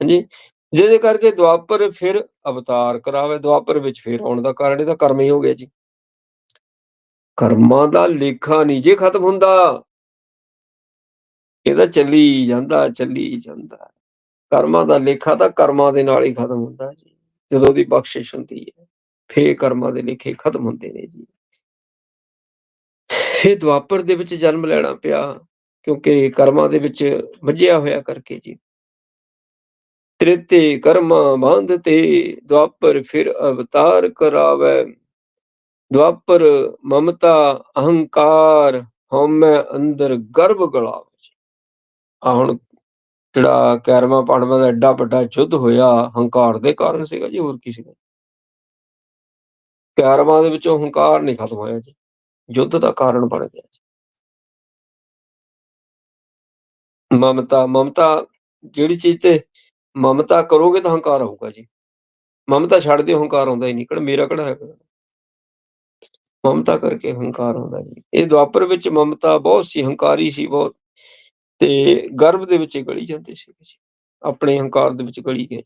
ਹਾਂਜੀ? ਜਿਹਦੇ ਕਰਕੇ ਦੁਆਪਰ ਫਿਰ ਅਵਤਾਰ ਕਰਾਵੇ, ਦੁਆਪਰ ਵਿੱਚ ਫਿਰ ਆਉਣ ਦਾ ਕਾਰਨ ਇਹਦਾ ਕਰਮ ਹੀ ਹੋ ਗਿਆ ਜੀ। ਕਰਮਾਂ ਦਾ ਲੇਖਾ ਨਹੀਂ ਜੇ ਖਤਮ ਹੁੰਦਾ, ਇਹਦਾ ਚੱਲੀ ਜਾਂਦਾ ਚੱਲੀ ਜਾਂਦਾ। ਕਰਮਾਂ ਦਾ ਲੇਖਾ ਤਾਂ ਕਰਮਾਂ ਦੇ ਨਾਲ ਹੀ ਖਤਮ ਹੁੰਦਾ ਜੀ। ਜਦੋਂ ਦੀ ਬਖਸ਼ਿਸ਼ ਹੁੰਦੀ ਹੈ ਫੇ ਕਰਮਾਂ ਦੇ ਲੇਖੇ ਖਤਮ ਹੁੰਦੇ ਨੇ ਜੀ। ਫੇ ਦਵਾਪਰ ਦੇ ਵਿੱਚ ਜਨਮ ਲੈਣਾ ਪਿਆ, ਕਿਉਂਕਿ ਕਰਮਾਂ ਦੇ ਵਿੱਚ ਵੱਜਿਆ ਹੋਇਆ ਕਰਕੇ ਜੀ। ਤ੍ਰਿਤੇ ਕਰਮ ਬੰਧ ਤੇ ਦੁਆਪਰ ਫਿਰ ਅਵਤਾਰ ਕਰਾਵੇ। ਦੁਆਪਰ ਮਮਤਾ ਅਹੰਕਾਰ ਹਉਮੈ ਅੰਦਰ ਗਰਭ ਗਲਾਵੇ ਆ ਹੁਣ ਜਿਹੜਾ ਕੈਰਮਾ ਪਾਂਡਵਾਂ ਦਾ ਐਡਾ ਵੱਡਾ ਯੁੱਧ ਹੋਇਆ, ਹੰਕਾਰ ਦੇ ਕਾਰਨ ਸੀਗਾ ਜੀ, ਹੋਰ ਕੀ ਸੀਗਾ? ਕੈਰਮਾ ਦੇ ਵਿੱਚੋਂ ਹੰਕਾਰ ਨਹੀਂ ਖਤਮ ਹੋਇਆ ਜੀ, ਯੁੱਧ ਦਾ ਕਾਰਨ ਬਣ ਗਿਆ ਜੀ। ਮਮਤਾ ਮਮਤਾ ਜਿਹੜੀ ਚੀਜ਼ ਤੇ ਮਮਤਾ ਕਰੋਗੇ ਤਾਂ ਹੰਕਾਰ ਆਊਗਾ ਜੀ। ਮਮਤਾ ਛੱਡ ਦਿਓ, ਹੰਕਾਰ ਆਉਂਦਾ ਹੀ ਨਹੀਂ, ਕਿਹੜਾ ਮੇਰਾ ਕਿਹੜਾ ਹੈਗਾ? ਮਮਤਾ ਕਰਕੇ ਹੰਕਾਰ ਆਉਂਦਾ ਜੀ। ਇਹ ਦੁਆਪਰ ਵਿੱਚ ਮਮਤਾ ਬਹੁਤ ਸੀ, ਹੰਕਾਰੀ ਸੀ, ਬਹੁਤ ਤੇ ਗਰਭ ਦੇ ਵਿੱਚ ਗਲੀ ਜਾਂਦੇ ਸੀ ਜੀ। ਆਪਣੇ ਹੰਕਾਰ ਦੇ ਵਿੱਚ ਗਲੀ ਗਏ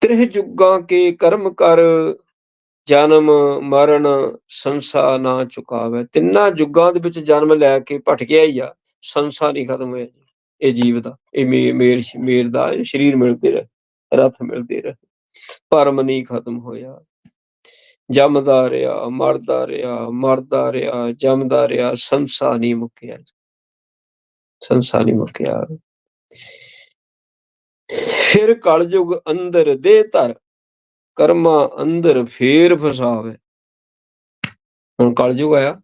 ਤ੍ਰਿਹ ਜੁਗਾਂ ਕੇ ਕਰਮ ਕਰ, ਜਨਮ ਮਰਨ ਸੰਸਾ ਨਾ ਚੁਕਾਵੇ। ਤਿੰਨਾਂ ਜੁਗਾਂ ਦੇ ਵਿੱਚ ਜਨਮ ਲੈ ਕੇ ਭਟਕਿਆ ਹੀ ਆ। ਸੰਸਾ ਨਹੀਂ ਖਤਮ ਹੋਇਆ ਜੀ। ਇਹ ਜੀਵ ਦਾ, ਇਹ ਮੇਰ ਮੇਰ ਦਾ ਸਰੀਰ ਮਿਲਦੇ ਰਹੇ, ਰਥ ਮਿਲਦੇ ਰਹੇ। ਪਰਮ ਨਹੀਂ ਖਤਮ ਹੋਇਆ। ਜੰਮਦਾ ਰਿਹਾ, ਮਰਦਾ ਰਿਹਾ, ਮਰਦਾ ਰਿਹਾ, ਜੰਮਦਾ ਰਿਹਾ, ਸੰਸਾਰ ਨਹੀਂ ਮੁੱਕਿਆ। ਸੰਸਾਰ ਨਹੀਂ ਮੁੱਕਿਆ। ਫਿਰ ਕਲਯੁਗ ਅੰਦਰ ਦੇ ਧਰ ਕਰਮਾ ਅੰਦਰ ਫੇਰ ਫਸਾਵੇ। ਹੁਣ ਕਲਯੁਗ ਆਇਆ।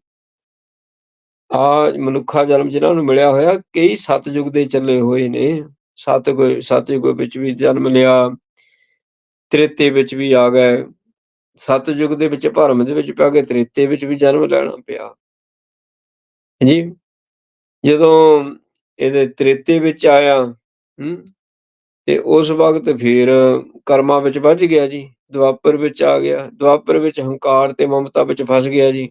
ਆ ਮਨੁੱਖਾ ਜਨਮ ਜਿਹਨਾਂ ਨੂੰ ਮਿਲਿਆ ਹੋਇਆ ਕਈ ਸਤਜੁਗ ਦੇ ਚੱਲੇ ਹੋਏ ਨੇ। ਸਤਯੁਗ ਸਤਯੁਗ ਵਿੱਚ ਵੀ ਜਨਮ ਲਿਆ। ਤ੍ਰੇਤੇ ਵਿੱਚ ਵੀ ਆ ਗਏ। ਸਤਜੁਗ ਦੇ ਵਿੱਚ, ਭਰਮ ਦੇ ਵਿੱਚ ਪੈ ਕੇ ਤ੍ਰੇਤੇ ਵਿੱਚ ਵੀ ਜਨਮ ਲੈਣਾ ਪਿਆ। ਜੀ ਜਦੋਂ ਇਹਦੇ ਤ੍ਰੇਤੇ ਵਿੱਚ ਆਇਆ, ਹੂੰ, ਤੇ ਉਸ ਵਕਤ ਫਿਰ ਕਰਮਾਂ ਵਿੱਚ ਵੱਜ ਗਿਆ ਜੀ। ਦੁਆਪਰ ਵਿੱਚ ਆ ਗਿਆ। ਦੁਆਪਰ ਵਿੱਚ ਹੰਕਾਰ ਤੇ ਮਮਤਾ ਵਿੱਚ ਫਸ ਗਿਆ ਜੀ।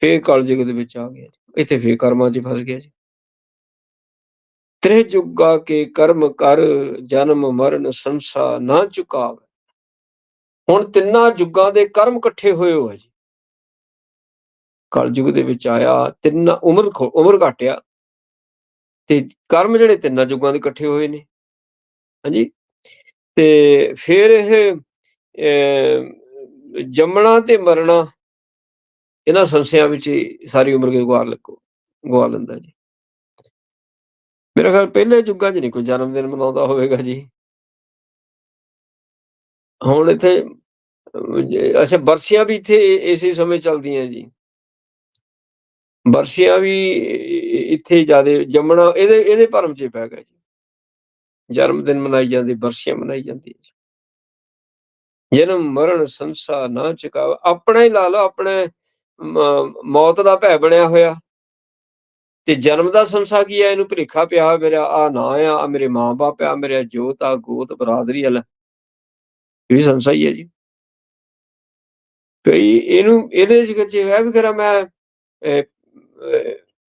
ਫੇਰ ਕਲਯੁਗ ਦੇ ਵਿੱਚ ਆ ਗਿਆ ਇੱਥੇ ਫੇਰ ਕਰਮਾਂ 'ਚ ਫਸ ਗਿਆ ਜੀ। ਤ੍ਰੇ ਜੁਗਾ ਕੇ ਕਰਮ ਕਰ, ਜਨਮ ਮਰਨ ਸੰਸਾ ਨਾ ਚੁਕਾਵੇ। ਹੁਣ ਤਿੰਨਾਂ ਯੁੱਗਾਂ ਦੇ ਕਰਮ ਇਕੱਠੇ ਹੋਏ ਹੋਏ ਜੀ। ਕਲਯੁਗ ਦੇ ਵਿੱਚ ਆਇਆ, ਤਿੰਨ ਉਮਰ ਉਮਰ ਘਟਿਆ ਤੇ ਕਰਮ ਜਿਹੜੇ ਤਿੰਨਾਂ ਯੁੱਗਾਂ ਦੇ ਇਕੱਠੇ ਹੋਏ ਨੇ। ਹਾਂਜੀ? ਤੇ ਫਿਰ ਇਹ ਜੰਮਣਾ ਤੇ ਮਰਨਾ, ਇਹਨਾਂ ਸੰਸਿਆਂ ਵਿੱਚ ਸਾਰੀ ਉਮਰ ਕੇ ਲੱਗੋ ਗਵਾ ਲੈਂਦਾ ਜੀ। ਮੇਰੇ ਖਿਆਲ ਪਹਿਲੇ ਯੁੱਗਾਂ 'ਚ ਨਹੀਂ ਕੋਈ ਜਨਮ ਦਿਨ ਮਨਾਉਂਦਾ ਹੋਵੇਗਾ ਜੀ। ਹੁਣ ਇੱਥੇ ਅੱਛਾ, ਬਰਸੀਆਂ ਵੀ ਇੱਥੇ ਇਸੇ ਸਮੇਂ ਚੱਲਦੀਆਂ ਜੀ। ਬਰਸੀਆਂ ਵੀ ਇੱਥੇ ਜਿਆਦੇ ਜੰਮਣਾ, ਇਹਦੇ ਇਹਦੇ ਭਰਮ 'ਚ ਪੈ ਗਿਆ ਜੀ। ਜਨਮ ਦਿਨ ਮਨਾਈ ਜਾਂਦੀ, ਬਰਸੀਆਂ ਮਨਾਈ ਜਾਂਦੀ ਹੈ ਜਨਮ ਮਰਨ ਸੰਸਾ ਨਾ ਚੁਕਾਵ ਆਪਣਾ ਹੀ ਲਾ ਲਓ, ਆਪਣੇ ਮੌਤ ਦਾ ਭੈ ਬਣਿਆ ਹੋਇਆ। ਤੇ ਜਨਮ ਦਾ ਸੰਸਾ ਕੀ ਹੈ? ਇਹਨੂੰ ਭ੍ਰਿਖਾ ਪਿਆ ਮੇਰਾ ਆ ਨਾ ਆ ਮੇਰੇ ਮਾਂ-ਬਾਪ ਆ, ਮੇਰਾ ਜੋਤ ਆ, ਗੋਤ ਬਰਾਦਰੀ ਵਾਲਾ ਇਹ ਸੰਸਾ ਹੀ ਹੈ ਜੀ। ਕਈ ਇਹਨੂੰ, ਇਹਦੇ ਵਿੱਚ ਹੈ ਵੀ ਕਰਾਂ ਮੈਂ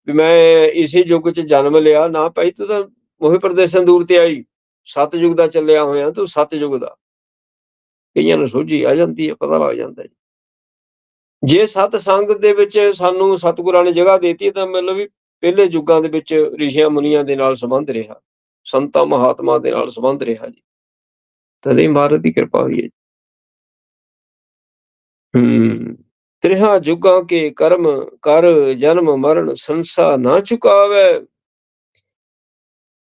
ਮੈਂ ਇਸੇ ਯੁੱਗ ਚ ਜਨਮ ਲਿਆ, ਨਾ ਭਾਈ ਤੂੰ ਤਾਂ ਮੋਹ ਪ੍ਰਦੇਸ਼ਾਂ ਦੂਰ ਤੇ ਆਈ। ਸਤਜੁਗ ਦਾ ਚੱਲਿਆ ਹੋਇਆ, ਤੂੰ ਸਤ ਸਤਜੁਗ ਦਾ। ਕਈਆਂ ਨੂੰ ਸੋਝੀ ਆ ਜਾਂਦੀ ਹੈ, ਪਤਾ ਲੱਗ ਜਾਂਦਾ ਜੀ। ਜੇ ਸਤ ਸੰਗ ਦੇ ਵਿੱਚ ਸਾਨੂੰ ਸਤਿਗੁਰਾਂ ਨੇ ਜਗ੍ਹਾ ਦਿੱਤੀ, ਤਾਂ ਮਤਲਬ ਵੀ ਪਹਿਲੇ ਯੁੱਗਾਂ ਦੇ ਵਿੱਚ ਰਿਸ਼ੀਆਂ ਮੁਨੀਆਂ ਦੇ ਨਾਲ ਸੰਬੰਧ ਰਿਹਾ। ਸੰਤਾਂ, ਮਹਾਤਮਾ ਦੇ ਨਾਲ ਸੰਬੰਧ ਰਿਹਾ ਜੀ। ਤਦੇ ਮਹਾਰਾਜ ਦੀ ਕਿਰਪਾ ਹੋਈ ਹੈ। ਹੂੰ, ਤ੍ਰਿਹਾ ਜੁਗਾਂ ਕੇ ਕਰਮ ਕਰ ਜਨਮ ਮਰਨ ਸੰਸਾ ਨਾ ਚੁਕਾਵੇ।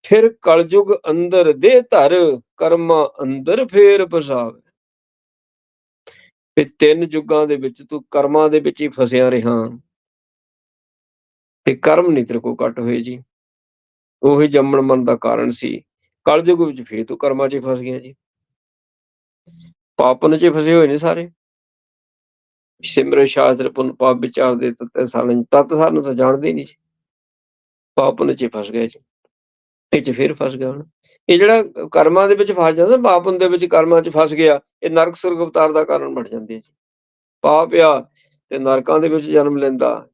ਫਿਰ ਕਲਯੁਗ ਅੰਦਰ ਦੇ ਧਰ ਕਰਮਾਂ ਅੰਦਰ ਫੇਰ ਫਸਾਵੇ ਇਹ ਤਿੰਨ ਯੁੱਗਾਂ ਦੇ ਵਿੱਚ ਤੂੰ ਕਰਮਾਂ ਦੇ ਵਿੱਚ ਹੀ ਫਸਿਆ ਰਿਹਾ। ਤੇ ਕਰਮ ਨਹੀਂ ਤੇਰੇ ਕੋ ਕੱਟ ਹੋਏ ਜੀ। ਉਹੀ ਜੰਮਣ ਮਨ ਦਾ ਕਾਰਨ ਸੀ। ਕਲਯੁਗ ਵਿੱਚ ਫੇਰ ਤੂੰ ਕਰਮਾਂ 'ਚ ਫਸ ਗਿਆ ਜੀ। ਪਾਪਨ 'ਚ ਫਸੇ ਹੋਏ ਨੇ ਸਾਰੇ। ਸਿਮਰ ਸ਼ਾਸਤਰ ਪੁੰਨ ਪਾਪ ਵਿਚਾਰ ਦੇ ਤਤ ਸਾਲਨ ਤਤ ਸਾਨੂੰ ਤਾਂ ਜਾਣਦੇ ਨਹੀਂ ਜੀ। ਪਾਪਨ 'ਚ ਫਸ ਗਏ ਜੀ। ਇਹ 'ਚ ਫਿਰ ਫਸ ਗਿਆ ਹੁਣ। ਇਹ ਜਿਹੜਾ ਕਰਮਾਂ ਦੇ ਵਿੱਚ ਫਸ ਜਾਂਦਾ ਪਾਪਨ ਦੇ ਵਿੱਚ ਕਰਮਾਂ 'ਚ ਫਸ ਗਿਆ, ਇਹ ਨਰਕ ਸੁਰਗ ਅਵਤਾਰ ਦਾ ਕਾਰਨ ਬਣ ਜਾਂਦੇ ਜੀ। ਪਾਪ ਆ ਤੇ ਨਰਕਾਂ ਦੇ ਵਿੱਚ ਜਨਮ ਲੈਂਦਾ,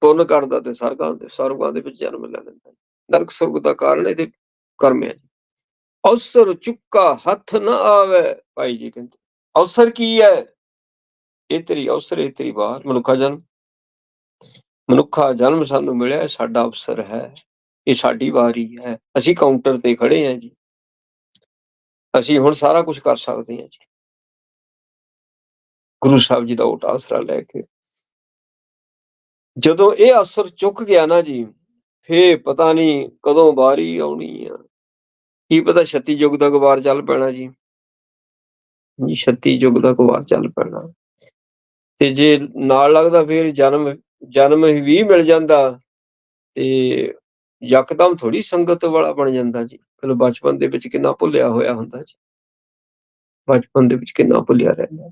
ਪੁੰਨ ਕਰਦਾ ਤੇ ਸਰਗਾਂ ਦੇ ਸਰਗਾਂ ਦੇ ਵਿੱਚ ਜਨਮ ਲੈ ਲੈਂਦਾ। ਨਰਕ ਸੁਰਗ ਦਾ ਕਾਰਨ ਇਹਦੇ ਕਰਮ ਹੈ ਅਵਸਰ ਚੁੱਕਾ ਹੱਥ ਨਾ ਆਵੇ। ਭਾਈ ਜੀ ਕਹਿੰਦੇ, ਅਵਸਰ ਕੀ ਹੈ? ਇਹ ਤੇਰੀ ਅਵਸਰ, ਇਹ ਤੇਰੀ ਬਾਤ ਮਨੁੱਖਾ ਜਨਮ। ਮਨੁੱਖਾ ਜਨਮ ਸਾਨੂੰ ਮਿਲਿਆ ਸਾਡਾ ਅਵਸਰ ਹੈ। ਇਹ ਸਾਡੀ ਵਾਰੀ ਹੈ। ਅਸੀਂ ਕਾਊਂਟਰ ਤੇ ਖੜੇ ਹਾਂ ਜੀ। ਅਸੀਂ ਹੁਣ ਸਾਰਾ ਕੁਝ ਕਰ ਸਕਦੇ ਹਾਂ ਜੀ। ਗੁਰੂ ਸਾਹਿਬ ਜੀ ਦਾ ਓਟ ਆਸਰਾ ਲੈ ਕੇ। ਜਦੋਂ ਇਹ ਅਸਰ ਚੁੱਕ ਗਿਆ ਨਾ ਜੀ ਫੇ ਪਤਾ ਨਹੀਂ ਕਦੋਂ ਬਾਰੀ ਆਉਣੀ ਆ। ਕੀ ਪਤਾ 36 ਯੁੱਗ ਦਾ ਗਵਾਰ ਚੱਲ ਪੈਣਾ ਜੀ। ਜੀ 36 ਯੁੱਗ ਦਾ ਗਵਾਰ ਚੱਲ ਪੈਣਾ। ਤੇ ਜੇ ਨਾਲ ਲੱਗਦਾ ਫਿਰ ਜਨਮ ਜਨਮ ਵੀ ਮਿਲ ਜਾਂਦਾ ਤੇ ਯਕਦਮ ਥੋੜੀ ਸੰਗਤ ਵਾਲਾ ਬਣ ਜਾਂਦਾ ਜੀ। ਚਲੋ ਬਚਪਨ ਦੇ ਵਿੱਚ ਕਿੰਨਾ ਭੁੱਲਿਆ ਹੋਇਆ ਹੁੰਦਾ ਜੀ। ਬਚਪਨ ਦੇ ਵਿੱਚ ਕਿੰਨਾ ਭੁੱਲਿਆ ਰਹਿੰਦਾ।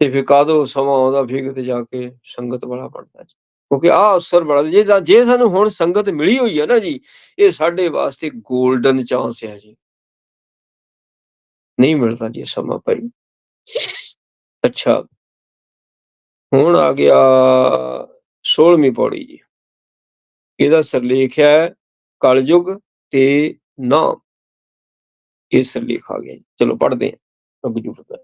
ਤੇ ਫਿਰ ਕਾਦੋਂ ਸਮਾਂ ਆਉਂਦਾ ਫਿਰ ਤੇ ਜਾ ਕੇ ਸੰਗਤ ਵਾਲਾ ਬਣਦਾ ਜੀ। ਕਿਉਂਕਿ ਆਹ ਅਵਸਰ ਬੜਾ ਜੇ ਜੇ ਸਾਨੂੰ ਹੁਣ ਸੰਗਤ ਮਿਲੀ ਹੋਈ ਹੈ ਨਾ ਜੀ, ਇਹ ਸਾਡੇ ਵਾਸਤੇ 골ਡਨ ਚਾਂਸ ਹੈ ਜੀ। ਨਹੀਂ ਮਿਲਦਾ ਜੀ ਸਮਾਂ ਭਾਈ। ਅੱਛਾ। ਹੁਣ ਆ ਗਿਆ 16ਵੀਂ ਪੌੜੀ ਜੀ। ਇਹਦਾ ਸਰਲੇਖ ਹੈ ਕਲਯੁਗ ਤੇ ਨਾਮ। ਇਹ ਸਰਲੇਖ ਆ ਗਿਆ ਚਲੋ ਪੜ੍ਹਦੇ ਹਾਂ। ਅੱਗੇ ਜੁੜਦਾ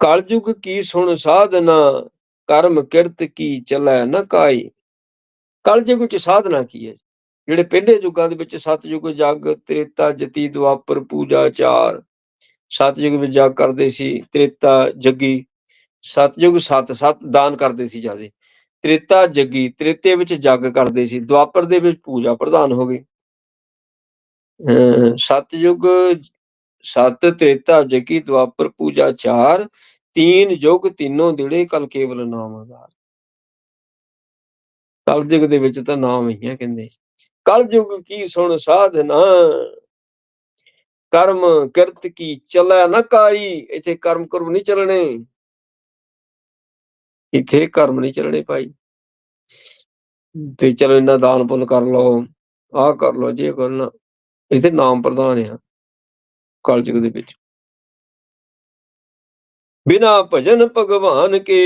ਕਲਯੁਗ ਕੀ ਸੁਣ ਸਾਧਨਾ ਕਰਮ ਕਿਰਤ ਕੀ ਚਲੈ ਨ ਕਾਈ ਕਲਯੁਗ ਚ ਸਾਧਨਾ ਕੀ ਹੈ? ਜਿਹੜੇ ਪਹਿਲੇ ਯੁੱਗਾਂ ਦੇ ਵਿੱਚ ਸਤਯੁਗ ਜਗ, ਤ੍ਰੇਤਾ, ਜਤੀ, ਦੁਆਪਰ, ਪੂਜਾ ਚਾਰ ਸਤਯੁਗ ਵਿੱਚ ਜਗ ਕਰਦੇ ਸੀ, ਤ੍ਰੇਤਾ, ਜੱਗੀ ਸਤਜੁਗ ਸਤ ਸਤ ਦਾਨ ਕਰਦੇ ਸੀ ਜਿਆਦੇ। ਤ੍ਰੇਤਾ, ਜੱਗੀ ਤ੍ਰੇਤੇ ਵਿੱਚ ਜੱਗ ਕਰਦੇ ਸੀ, ਦੁਆਪਰ ਦੇ ਵਿੱਚ ਪੂਜਾ ਪ੍ਰਧਾਨ ਹੋ ਗਈ ਅਹ ਸਤਜੁਗ ਸਤ, ਤ੍ਰੇਤਾ, ਜਗੀ, ਦੁਆਪਰ, ਪੂਜਾ ਚਾਰ ਤੀਨ ਯੁਗ ਤਿੰਨੋਂ ਦਿੜੇ ਕਲ ਕੇਵਲ ਨਾਮ ਆਧਾਰ। ਕਲਯੁਗ ਦੇ ਵਿੱਚ ਤਾਂ ਨਾਮ ਹੀ ਹੈ ਕਹਿੰਦੇ। ਕਲਯੁਗ ਕੀ ਸੁਣ ਸਾਧਨਾ? ਕਰਮ ਕਿਰਤ ਕੀ ਚੱਲੈ ਨਾ ਕਾਈ? ਇੱਥੇ ਕਰਮ ਕਰਮ ਨਹੀਂ ਚੱਲਣੇ। ਇੱਥੇ ਕਰਮ ਨਹੀਂ ਚੱਲਣੇ ਭਾਈ। ਤੇ ਚਲੋ ਇਹਨਾਂ ਦਾਨ ਪੁੰਨ ਕਰ ਲਓ, ਆਹ ਕਰ ਲਓ, ਜੇ ਕਰਨਾ। ਇੱਥੇ ਨਾਮ ਪ੍ਰਧਾਨ ਆ। ਕਲਯੁਗ ਦੇ ਵਿੱਚ। ਬਿਨਾ ਭਜਨ ਭਗਵਾਨ ਕੇ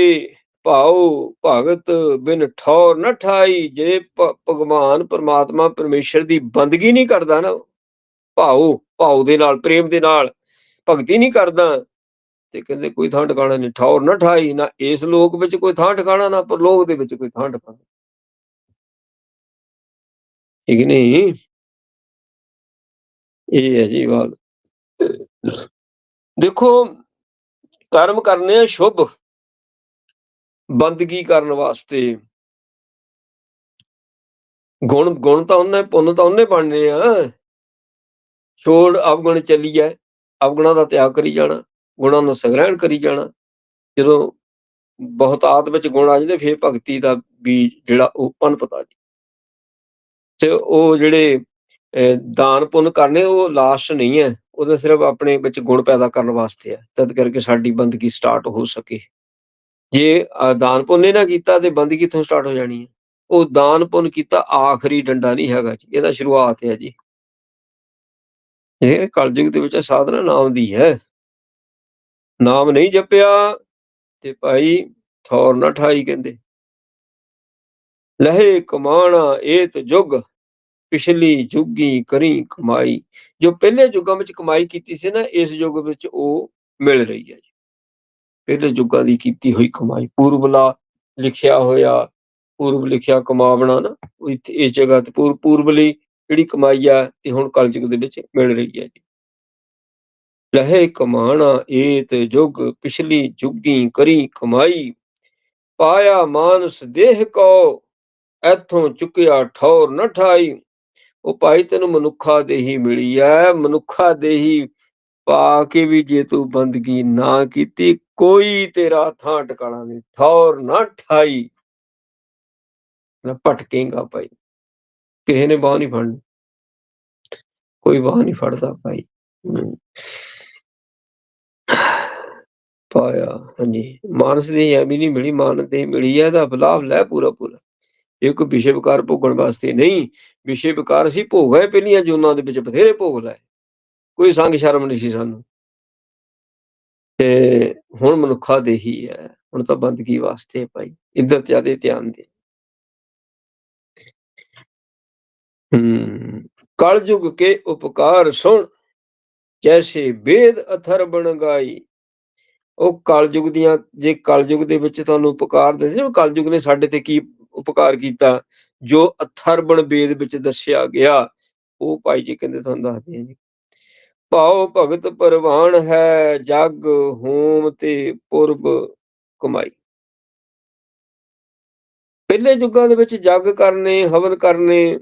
ਭਾਉ ਭਗਤ ਬਿਨ ਠੌਰ ਨ ਠਾਈ, ਜੇ ਭਗਵਾਨ ਪਰਮਾਤਮਾ ਪਰਮੇਸ਼ਰ ਦੀ ਬੰਦਗੀ ਨਹੀਂ ਕਰਦਾ ਨਾ, ਭਾਉ ਭਾਉ ਦੇ ਨਾਲ, ਪ੍ਰੇਮ ਦੇ ਨਾਲ ਭਗਤੀ ਨਹੀਂ ਕਰਦਾ, ਤੇ ਕਹਿੰਦੇ ਕੋਈ ਥਾਂ ਟਿਕਾਣਾ ਨਹੀਂ, ਠੌਰ ਨਾ ਠਾਈ, ਨਾ ਇਸ ਲੋਕ ਵਿੱਚ ਕੋਈ ਥਾਂ ਟਿਕਾਣਾ, ਨਾ ਪਰਲੋਕ ਦੇ ਵਿੱਚ ਕੋਈ ਥਾਂ ਟਿਕਾਣਾ। ਠੀਕ ਨਹੀਂ? ਇਹ ਹੈ ਜੀ ਬਾਤ। ਦੇਖੋ ਕਰਮ ਕਰਨੇ ਆ ਸ਼ੁਭ। ਬੰਦਗੀ ਕਰਨ ਵਾਸਤੇ। ਗੁਣ ਗੁਣ ਤਾਂ ਉਹਨੇ, ਪੁੰਨ ਤਾਂ ਉਹਨੇ ਬਣਨੇ ਆ। ਛੋੜ ਅਵਗੁਣ ਚੱਲੀ ਜਾਏ, ਅਵਗੁਣਾਂ ਦਾ ਤਿਆਗ ਕਰੀ ਜਾਣਾ, ਗੁਣਾਂ ਨੂੰ ਸੰਗ੍ਰਹਿਣ ਕਰੀ ਜਾਣਾ। ਜਦੋਂ ਬਹੁਤਾਤ ਵਿੱਚ ਗੁਣ ਆ ਜਾਂਦੇ, ਫੇਰ ਭਗਤੀ ਦਾ ਬੀਜ ਜਿਹੜਾ ਉਹ ਅਨਪਤਾ ਜੀ। ਤੇ ਉਹ ਜਿਹੜੇ ਦਾਨ ਪੁੰਨ ਕਰਨੇ ਉਹ ਲਾਸਟ ਨਹੀਂ ਹੈ, ਉਹਦਾ ਸਿਰਫ ਆਪਣੇ ਵਿੱਚ ਗੁਣ ਪੈਦਾ ਕਰਨ ਵਾਸਤੇ ਹੈ। ਤਦ ਕਰਕੇ ਸਾਡੀ ਬੰਦਗੀ ਸਟਾਰਟ ਹੋ ਸਕੇ। ਜੇ ਦਾਨ ਪੁੰਨ ਨਾ ਕੀਤਾ ਤੇ ਬੰਦਗੀ ਕਿੱਥੋਂ ਸਟਾਰਟ ਹੋ ਜਾਣੀ ਹੈ? ਉਹ ਦਾਨ ਪੁੰਨ ਕੀਤਾ ਆਖਰੀ ਡੰਡਾ ਨਹੀਂ ਹੈਗਾ ਜੀ, ਇਹਦਾ ਸ਼ੁਰੂਆਤ ਹੈ ਜੀ। ਇਹ ਕਲਯੁਗ ਦੇ ਵਿੱਚ ਸਾਧਨਾ ਨਾਮ ਦੀ ਹੈ। ਨਾਮ ਨਹੀਂ ਜਪਿਆ ਤੇ ਭਾਈ ਥੌਰ ਨਾ ਠਾਈ ਕਹਿੰਦੇ। ਲਹੇ ਕਮਾਣਾ ਏਤ ਜੁਗ ਪਿਛਲੀ ਜੁਗੀ ਕਰੀ ਕਮਾਈ। ਜੋ ਪਹਿਲੇ ਯੁੱਗਾਂ ਵਿੱਚ ਕਮਾਈ ਕੀਤੀ ਸੀ ਨਾ, ਇਸ ਯੁੱਗ ਵਿੱਚ ਉਹ ਮਿਲ ਰਹੀ ਹੈ ਜੀ। ਪਹਿਲੇ ਯੁੱਗਾਂ ਦੀ ਕੀਤੀ ਹੋਈ ਕਮਾਈ। ਪੂਰਬਲਾ ਲਿਖਿਆ ਹੋਇਆ, ਪੂਰਬ ਲਿਖਿਆ ਕਮਾਵਣਾ ਨਾ ਇੱਥੇ ਇਸ ਜਗ੍ਹਾ ਤੇ ਪੂਰ ਪੂਰਬਲੀ ਜਿਹੜੀ ਕਮਾਈ ਆ, ਤੇ ਹੁਣ ਕਲਯੁਗ ਦੇ ਵਿੱਚ ਮਿਲ ਰਹੀ ਹੈ ਜੀ। ਲਹੇ ਕਮਾਣਾ, ਏਤ ਜੁਗ ਪਿਛਲੀ ਜੁਗੀ ਕਰੀ ਕਮਾਈ। ਪਾਇਆ ਮਾਨਸ ਦੇਹ ਕੋ, ਐਥੋਂ ਚੁੱਕਿਆ ਠੌਰ ਨ ਠਾਈ। ਉਹ ਭਾਈ ਤੈਨੂੰ ਮਨੁੱਖਾ ਦੇਹੀ ਮਿਲੀ ਐ, ਮਨੁੱਖਾ ਦੇਹੀ ਪਾ ਕੇ ਵੀ ਜੇ ਤੂੰ ਬੰਦਗੀ ਨਾ ਕੀਤੀ, ਕੋਈ ਤੇਰਾ ਥਾਂ ਟਿਕਾਣਾ ਨਹੀਂ, ਠੌਰ ਨਾ ਠਾਈ। ਨਾ ਭਟਕੇਗਾ ਭਾਈ, ਕਿਸੇ ਨੇ ਬਾਹ ਨਹੀਂ ਫੜਨੀ। ਕੋਈ ਬਾਹ ਨਹੀਂ ਫੜਦਾ ਭਾਈ। ਪਾਇਆ, ਹਾਂਜੀ। ਮਾਨਸ ਦੀ ਐਵੇਂ ਨਹੀਂ ਮਿਲੀ, ਮਾਨਸ ਦੀ ਮਿਲੀ ਹੈ ਦਾ ਲਾਭ ਲੈ ਪੂਰਾ ਪੂਰਾ ਇਹ ਕੋਈ ਵਿਸ਼ੇ ਵਿਕਾਰ ਭੋਗਣ ਵਾਸਤੇ ਨਹੀਂ, ਵਿਸ਼ੇ ਵਿਕਾਰ ਸੀ ਭੋਗ ਹੈ ਪਹਿਲੀਆਂ ਜੂਨਾਂ ਦੇ ਵਿੱਚ ਬਥੇਰੇ ਭੋਗ ਲੈ ਕੋਈ ਸੰਗ ਸ਼ਰਮ ਨਹੀਂ ਸੀ ਸਾਨੂੰ। ਤੇ ਹੁਣ ਮਨੁੱਖਾ ਦੇ ਹੀ ਹੈ ਹੁਣ ਤਾਂ ਬੰਦਗੀ ਵਾਸਤੇ ਭਾਈ, ਇੱਧਰ ਜਿਆਦੇ ਧਿਆਨ ਦੇ। ਹੂੰ ਕਲਯੁਗ ਕੇ ਉਪਕਾਰ ਸੁਣ, ਜੈਸੇ ਵੇਦ ਅਥਰ ਬਣ ਗਾਈ। ਉਹ ਕਲਯੁਗ ਦੀਆਂ, ਜੇ ਕਲਯੁਗ ਦੇ ਵਿੱਚ ਤੁਹਾਨੂੰ ਉਪਕਾਰ ਦੱਸੇ ਕਲਯੁਗ ਨੇ ਸਾਡੇ ਤੇ ਕੀ ਉਪਕਾਰ ਕੀਤਾ, ਜੋ ਅਥਰਬਣ ਵੇਦ ਵਿੱਚ ਦੱਸਿਆ ਗਿਆ, ਉਹ ਭਾਈ ਜੀ ਕਹਿੰਦੇ ਤੁਹਾਨੂੰ ਦੱਸਦੇ ਆ ਜੀ। ਭਾਉ ਭਗਤ ਪਰਵਾਨ ਹੈ, ਜਗ ਹੋਮ ਤੇ ਪੁਰਬ ਕਮਾਈ। ਪਹਿਲੇ ਯੁੱਗਾਂ ਦੇ ਵਿੱਚ ਜਗ ਕਰਨੇ, ਹਵਨ ਕਰਨੇ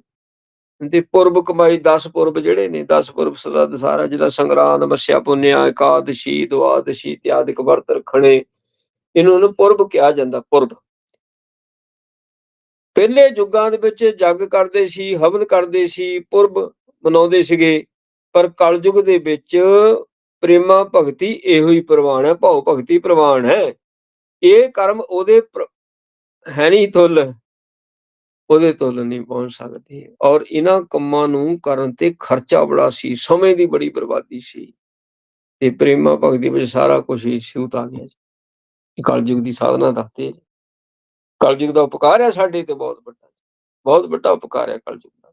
ਤੇ ਪੁਰਬ ਕਮਾਈ 10 ਪੁਰਬ ਜਿਹੜੇ ਨੇ 10 ਪੁਰਬ ਸਦਾ ਦਸਾਰਾ ਜਿਹੜਾ ਸੰਗਰਾਂਦ, ਮਸਿਆ ਪੁੰਨਿਆ, ਇਕਾਦਸ਼ੀ, ਦੁਆਦਸ਼ੀ, ਇਤਿਆਦਿਕ ਵਰਤ ਰੱਖਣੇ, ਇਹਨੂੰ ਨੂੰ ਪੁਰਬ ਕਿਹਾ ਜਾਂਦਾ, ਪੁਰਬ। ਪਹਿਲੇ ਯੁੱਗਾਂ ਦੇ ਵਿੱਚ ਜੱਗ ਕਰਦੇ ਸੀ, ਹਵਨ ਕਰਦੇ ਸੀ, ਪੁਰਬ ਮਨਾਉਂਦੇ ਸੀਗੇ। ਪਰ ਕਲਯੁਗ ਦੇ ਵਿੱਚ ਪ੍ਰੇਮਾ ਭਗਤੀ ਇਹੋ ਹੀ ਪ੍ਰਵਾਨ ਹੈ, ਭਾਉ ਭਗਤੀ ਪ੍ਰਵਾਨ ਹੈ। ਇਹ ਕਰਮ ਉਹਦੇ ਹੈ ਨਹੀਂ ਤੁਲ ਉਹਦੇ ਤੁਲ ਨਹੀਂ ਪਹੁੰਚ ਸਕਦੇ। ਔਰ ਇਹਨਾਂ ਕੰਮਾਂ ਨੂੰ ਕਰਨ ਤੇ ਖਰਚਾ ਬੜਾ ਸੀ, ਸਮੇਂ ਦੀ ਬੜੀ ਬਰਬਾਦੀ ਸੀ। ਤੇ ਪ੍ਰੇਮਾ ਭਗਤੀ ਵਿੱਚ ਸਾਰਾ ਕੁਝ ਹੀ ਸਿਉਤ ਆ ਗਿਆ ਜੀ ਕਲਯੁਗ ਦੀ ਸਾਧਨਾ ਦੱਸਦੇ ਕਲਯੁਗ ਦਾ ਉਪਕਾਰ ਹੈ ਸਾਡੇ ਤੇ ਬਹੁਤ ਵੱਡਾ ਬਹੁਤ ਵੱਡਾ ਉਪਕਾਰ ਹੈ ਕਲਯੁਗ ਦਾ।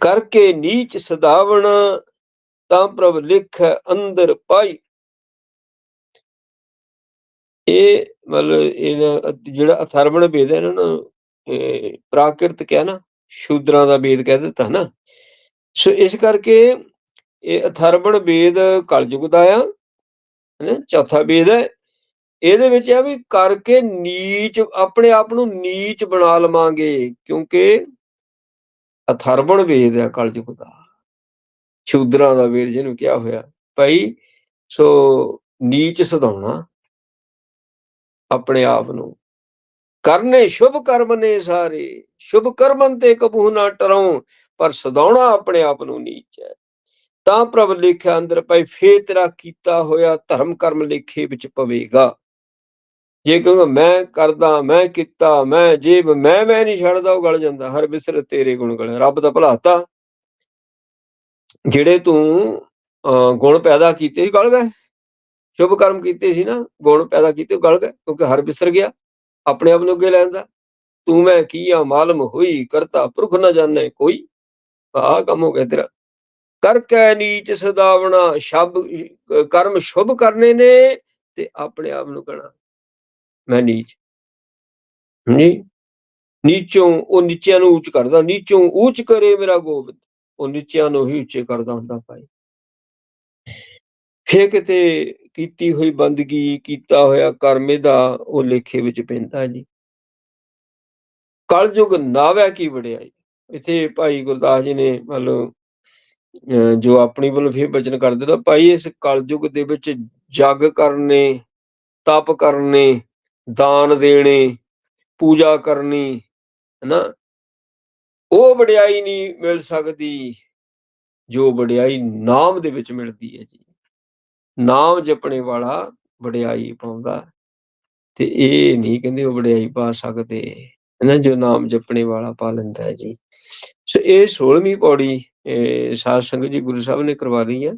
ਕਰਕੇ ਨੀਚ ਸਦਾਵਣ ਤਾਂ ਪ੍ਰਭ ਲਿਖ ਅੰਦਰ ਪਾਈ। ਇਹ ਮਤਲਬ ਇਹ ਜਿਹੜਾ ਅਥਰਵਣ ਵੇਦ ਹੈ ਇਹਨਾਂ ਨੂੰ ਪ੍ਰਾਕਿਰਤ ਕਿਹਾ ਨਾ, ਸ਼ੂਦਰਾਂ ਦਾ ਵੇਦ ਕਹਿ ਦਿੱਤਾ ਨਾ। ਸੋ ਇਸ ਕਰਕੇ ਇਹ ਅਥਰਵਣ ਵੇਦ ਕਲਯੁਗ ਦਾ ਆ, ਹੈਨਾ, ਚੌਥਾ ਵੇਦ ਹੈ। ਇਹਦੇ ਵਿੱਚ ਆ ਵੀ ਕਰਕੇ ਨੀਚ, ਆਪਣੇ ਆਪ ਨੂੰ ਨੀਚ ਬਣਾ ਲਵਾਂਗੇ, ਕਿਉਂਕਿ ਅਥਰਵਣ ਵੇਦ ਹੈ ਕਲਯੁਗ ਦਾ। ਸ਼ੂਦਰਾਂ ਦਾ ਵੇਦ ਜਿਹਨੂੰ ਕਿਹਾ ਹੋਇਆ। ਭਾਈ, ਸੋ ਨੀਚ ਸਦਾਉਣਾ ਆਪਣੇ ਆਪ ਨੂੰ। ਕਰਨੇ ਸ਼ੁਭ ਕਰਮ ਨੇ ਸਾਰੇ। ਸ਼ੁਭ ਕਰਮਨ ਤੇ ਕਬੂ ਨਾ ਟਰਉ, ਪਰ ਸਦਾਉਣਾ ਆਪਣੇ ਆਪ ਨੂੰ ਨੀਚ ਹੈ। ਤਾਂ ਪ੍ਰਭ ਲਿਖਿਆ ਅੰਦਰ, ਭਾਈ ਫੇ ਤੇਰਾ ਕੀਤਾ ਹੋਇਆ ਧਰਮ ਕਰਮ ਲੇਖੇ ਵਿੱਚ ਪਵੇਗਾ। ਜੇ ਕਹੂੰਗਾ, ਮੈਂ ਕਰਦਾ, ਮੈਂ ਕੀਤਾ, ਮੈਂ ਜੇ ਮੈਂ ਮੈਂ ਨਹੀਂ ਛੱਡਦਾ, ਉਹ ਗਲ ਜਾਂਦਾ। ਹਰ ਬਿਸਰ ਤੇਰੇ ਗੁਣ ਗਲੇ। ਰੱਬ ਦਾ ਭਲਾਤਾ ਜਿਹੜੇ ਤੂੰ ਗੁਣ ਪੈਦਾ ਕੀਤੇ ਗਲ ਗਏ। ਸ਼ੁਭ ਕਰਮ ਕੀਤੇ ਸੀ ਨਾ, ਗੁਣ ਪੈਦਾ ਕੀਤੇ ਗਲ ਗਏ। ਕਿਉਂਕਿ ਹਰ ਬਿਸਰ ਗਿਆ, ਆਪਣੇ ਆਪ ਨੂੰ ਅੱਗੇ ਲੈਂਦਾ ਤੂੰ ਮੈਂ ਕੀਆ ਮਾਲਮ ਹੋਈ, ਕਰਤਾ, ਪੁਰਖ ਨਾ ਜਾਣੇ ਕੋਈ। ਆ ਕੰਮ ਹੋ ਗਿਆ ਤੇਰਾ। ਕਰ ਕੈ ਨੀਚ ਸਦਾਵਣਾ ਸ਼ਬ ਕਰਮ ਸ਼ੁਭ ਕਰਨੇ ਨੇ, ਤੇ ਆਪਣੇ ਆਪ ਨੂੰ ਕਹਣਾ। ਮੈਂ ਨੀਚ। ਨਹੀਂ ਨੀਚੋਂ ਉਹ ਨੀਚਿਆਂ ਨੂੰ ਉੱਚ ਕਰਦਾ, ਨੀਚੋਂ ਉੱਚ ਕਰੇ ਮੇਰਾ ਗੋਬਿੰਦ, ਉਹ ਨੀਚਿਆਂ ਨੂੰ ਹੀ ਉੱਚੇ ਕਰਦਾ ਹੁੰਦਾ ਭਾਈ। ਫੇ ਕਿਤੇ ਕੀਤੀ ਹੋਈ ਬੰਦਗੀ, ਕੀਤਾ ਹੋਇਆ ਕਰਮ ਇਹਦਾ ਉਹ ਲੇਖੇ ਵਿੱਚ ਪੈਂਦਾ ਜੀ। ਕਲਯੁਗ ਨਾਵੈ ਕੀ ਵਡਿਆਈ ਇੱਥੇ ਭਾਈ ਗੁਰਦਾਸ ਜੀ ਨੇ ਮਤਲਬ ਲਓ ਜੋ ਆਪਣੀ ਵੱਲੋਂ ਫਿਰ ਬਚਨ ਕਰ ਦਿੱਤਾ, ਭਾਈ ਇਸ ਕਲਯੁਗ ਦੇ ਵਿੱਚ ਜਗ ਕਰਨੇ, ਤਪ ਕਰਨੇ ਦਾਨ ਦੇਣੇ, ਪੂਜਾ ਕਰਨੀ, ਹੈਨਾ? ਉਹ ਵਡਿਆਈ ਨਹੀਂ ਮਿਲ ਸਕਦੀ ਜੋ ਵਡਿਆਈ ਨਾਮ ਦੇ ਵਿੱਚ ਮਿਲਦੀ ਹੈ ਜੀ। ਨਾਮ ਜਪਣੇ ਵਾਲਾ ਵਡਿਆਈ ਪਾਉਂਦਾ ਤੇ ਇਹ ਨਹੀਂ ਕਹਿੰਦੇ ਉਹ ਵਡਿਆਈ ਪਾ ਸਕਦੇ, ਹੈਨਾ? ਜੋ ਨਾਮ ਜਪਣੇ ਵਾਲਾ ਪਾ ਲੈਂਦਾ ਹੈ ਜੀ। ਸੋ ਇਹ 16ਵੀਂ ਪੌੜੀ ਸਾਧ ਸੰਗਤ ਜੀ ਗੁਰੂ ਸਾਹਿਬ ਨੇ ਕਰਵਾ ਲਈ ਹੈ।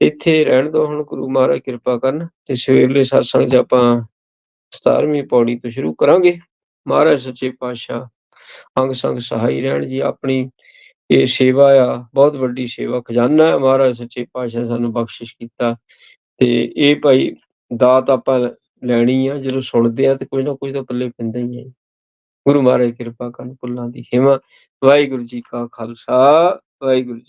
ਇੱਥੇ ਰਹਿਣ ਦੋ ਹੁਣ, ਗੁਰੂ ਮਹਾਰਾਜ ਕਿਰਪਾ ਕਰਨ ਤੇ ਸਵੇਰਲੇ satsang ਚ ਆਪਾਂ 17ਵੀਂ ਪੌੜੀ ਤੋਂ ਸ਼ੁਰੂ ਕਰਾਂਗੇ। ਮਹਾਰਾਜ ਸੱਚੇ ਪਾਤਸ਼ਾਹ, ਅੰਗ ਸੰਗ ਸਹਾਈ ਰਹਿਣ ਜੀ, ਆਪਣੀ ਇਹ ਸੇਵਾ ਆ, ਬਹੁਤ ਵੱਡੀ ਸੇਵਾ, ਖਜ਼ਾਨਾ ਹੈ ਮਹਾਰਾਜ ਸੱਚੇ ਪਾਤਸ਼ਾਹ ਸਾਨੂੰ ਬਖਸ਼ਿਸ਼ ਕੀਤਾ ਤੇ ਇਹ ਭਾਈ ਦਾਤ ਆਪਾਂ ਲੈਣੀ ਆ, ਜਦੋਂ ਸੁਣਦੇ ਆ ਤੇ ਕੋਈ ਨਾ ਕੋਈ ਤਾਂ ਪੱਲੇ ਪੈਂਦਾ ਹੀ ਹੈ ਗੁਰੂ ਮਹਾਰਾਜ ਕਿਰਪਾ ਕਰਨ ਪੁੱਲਾਂ ਦੀ ਖਿਮਾ। ਵਾਹਿਗੁਰੂ ਜੀ ਕਾ ਖਾਲਸਾ, ਵਾਹਿਗੁਰੂ ਜੀ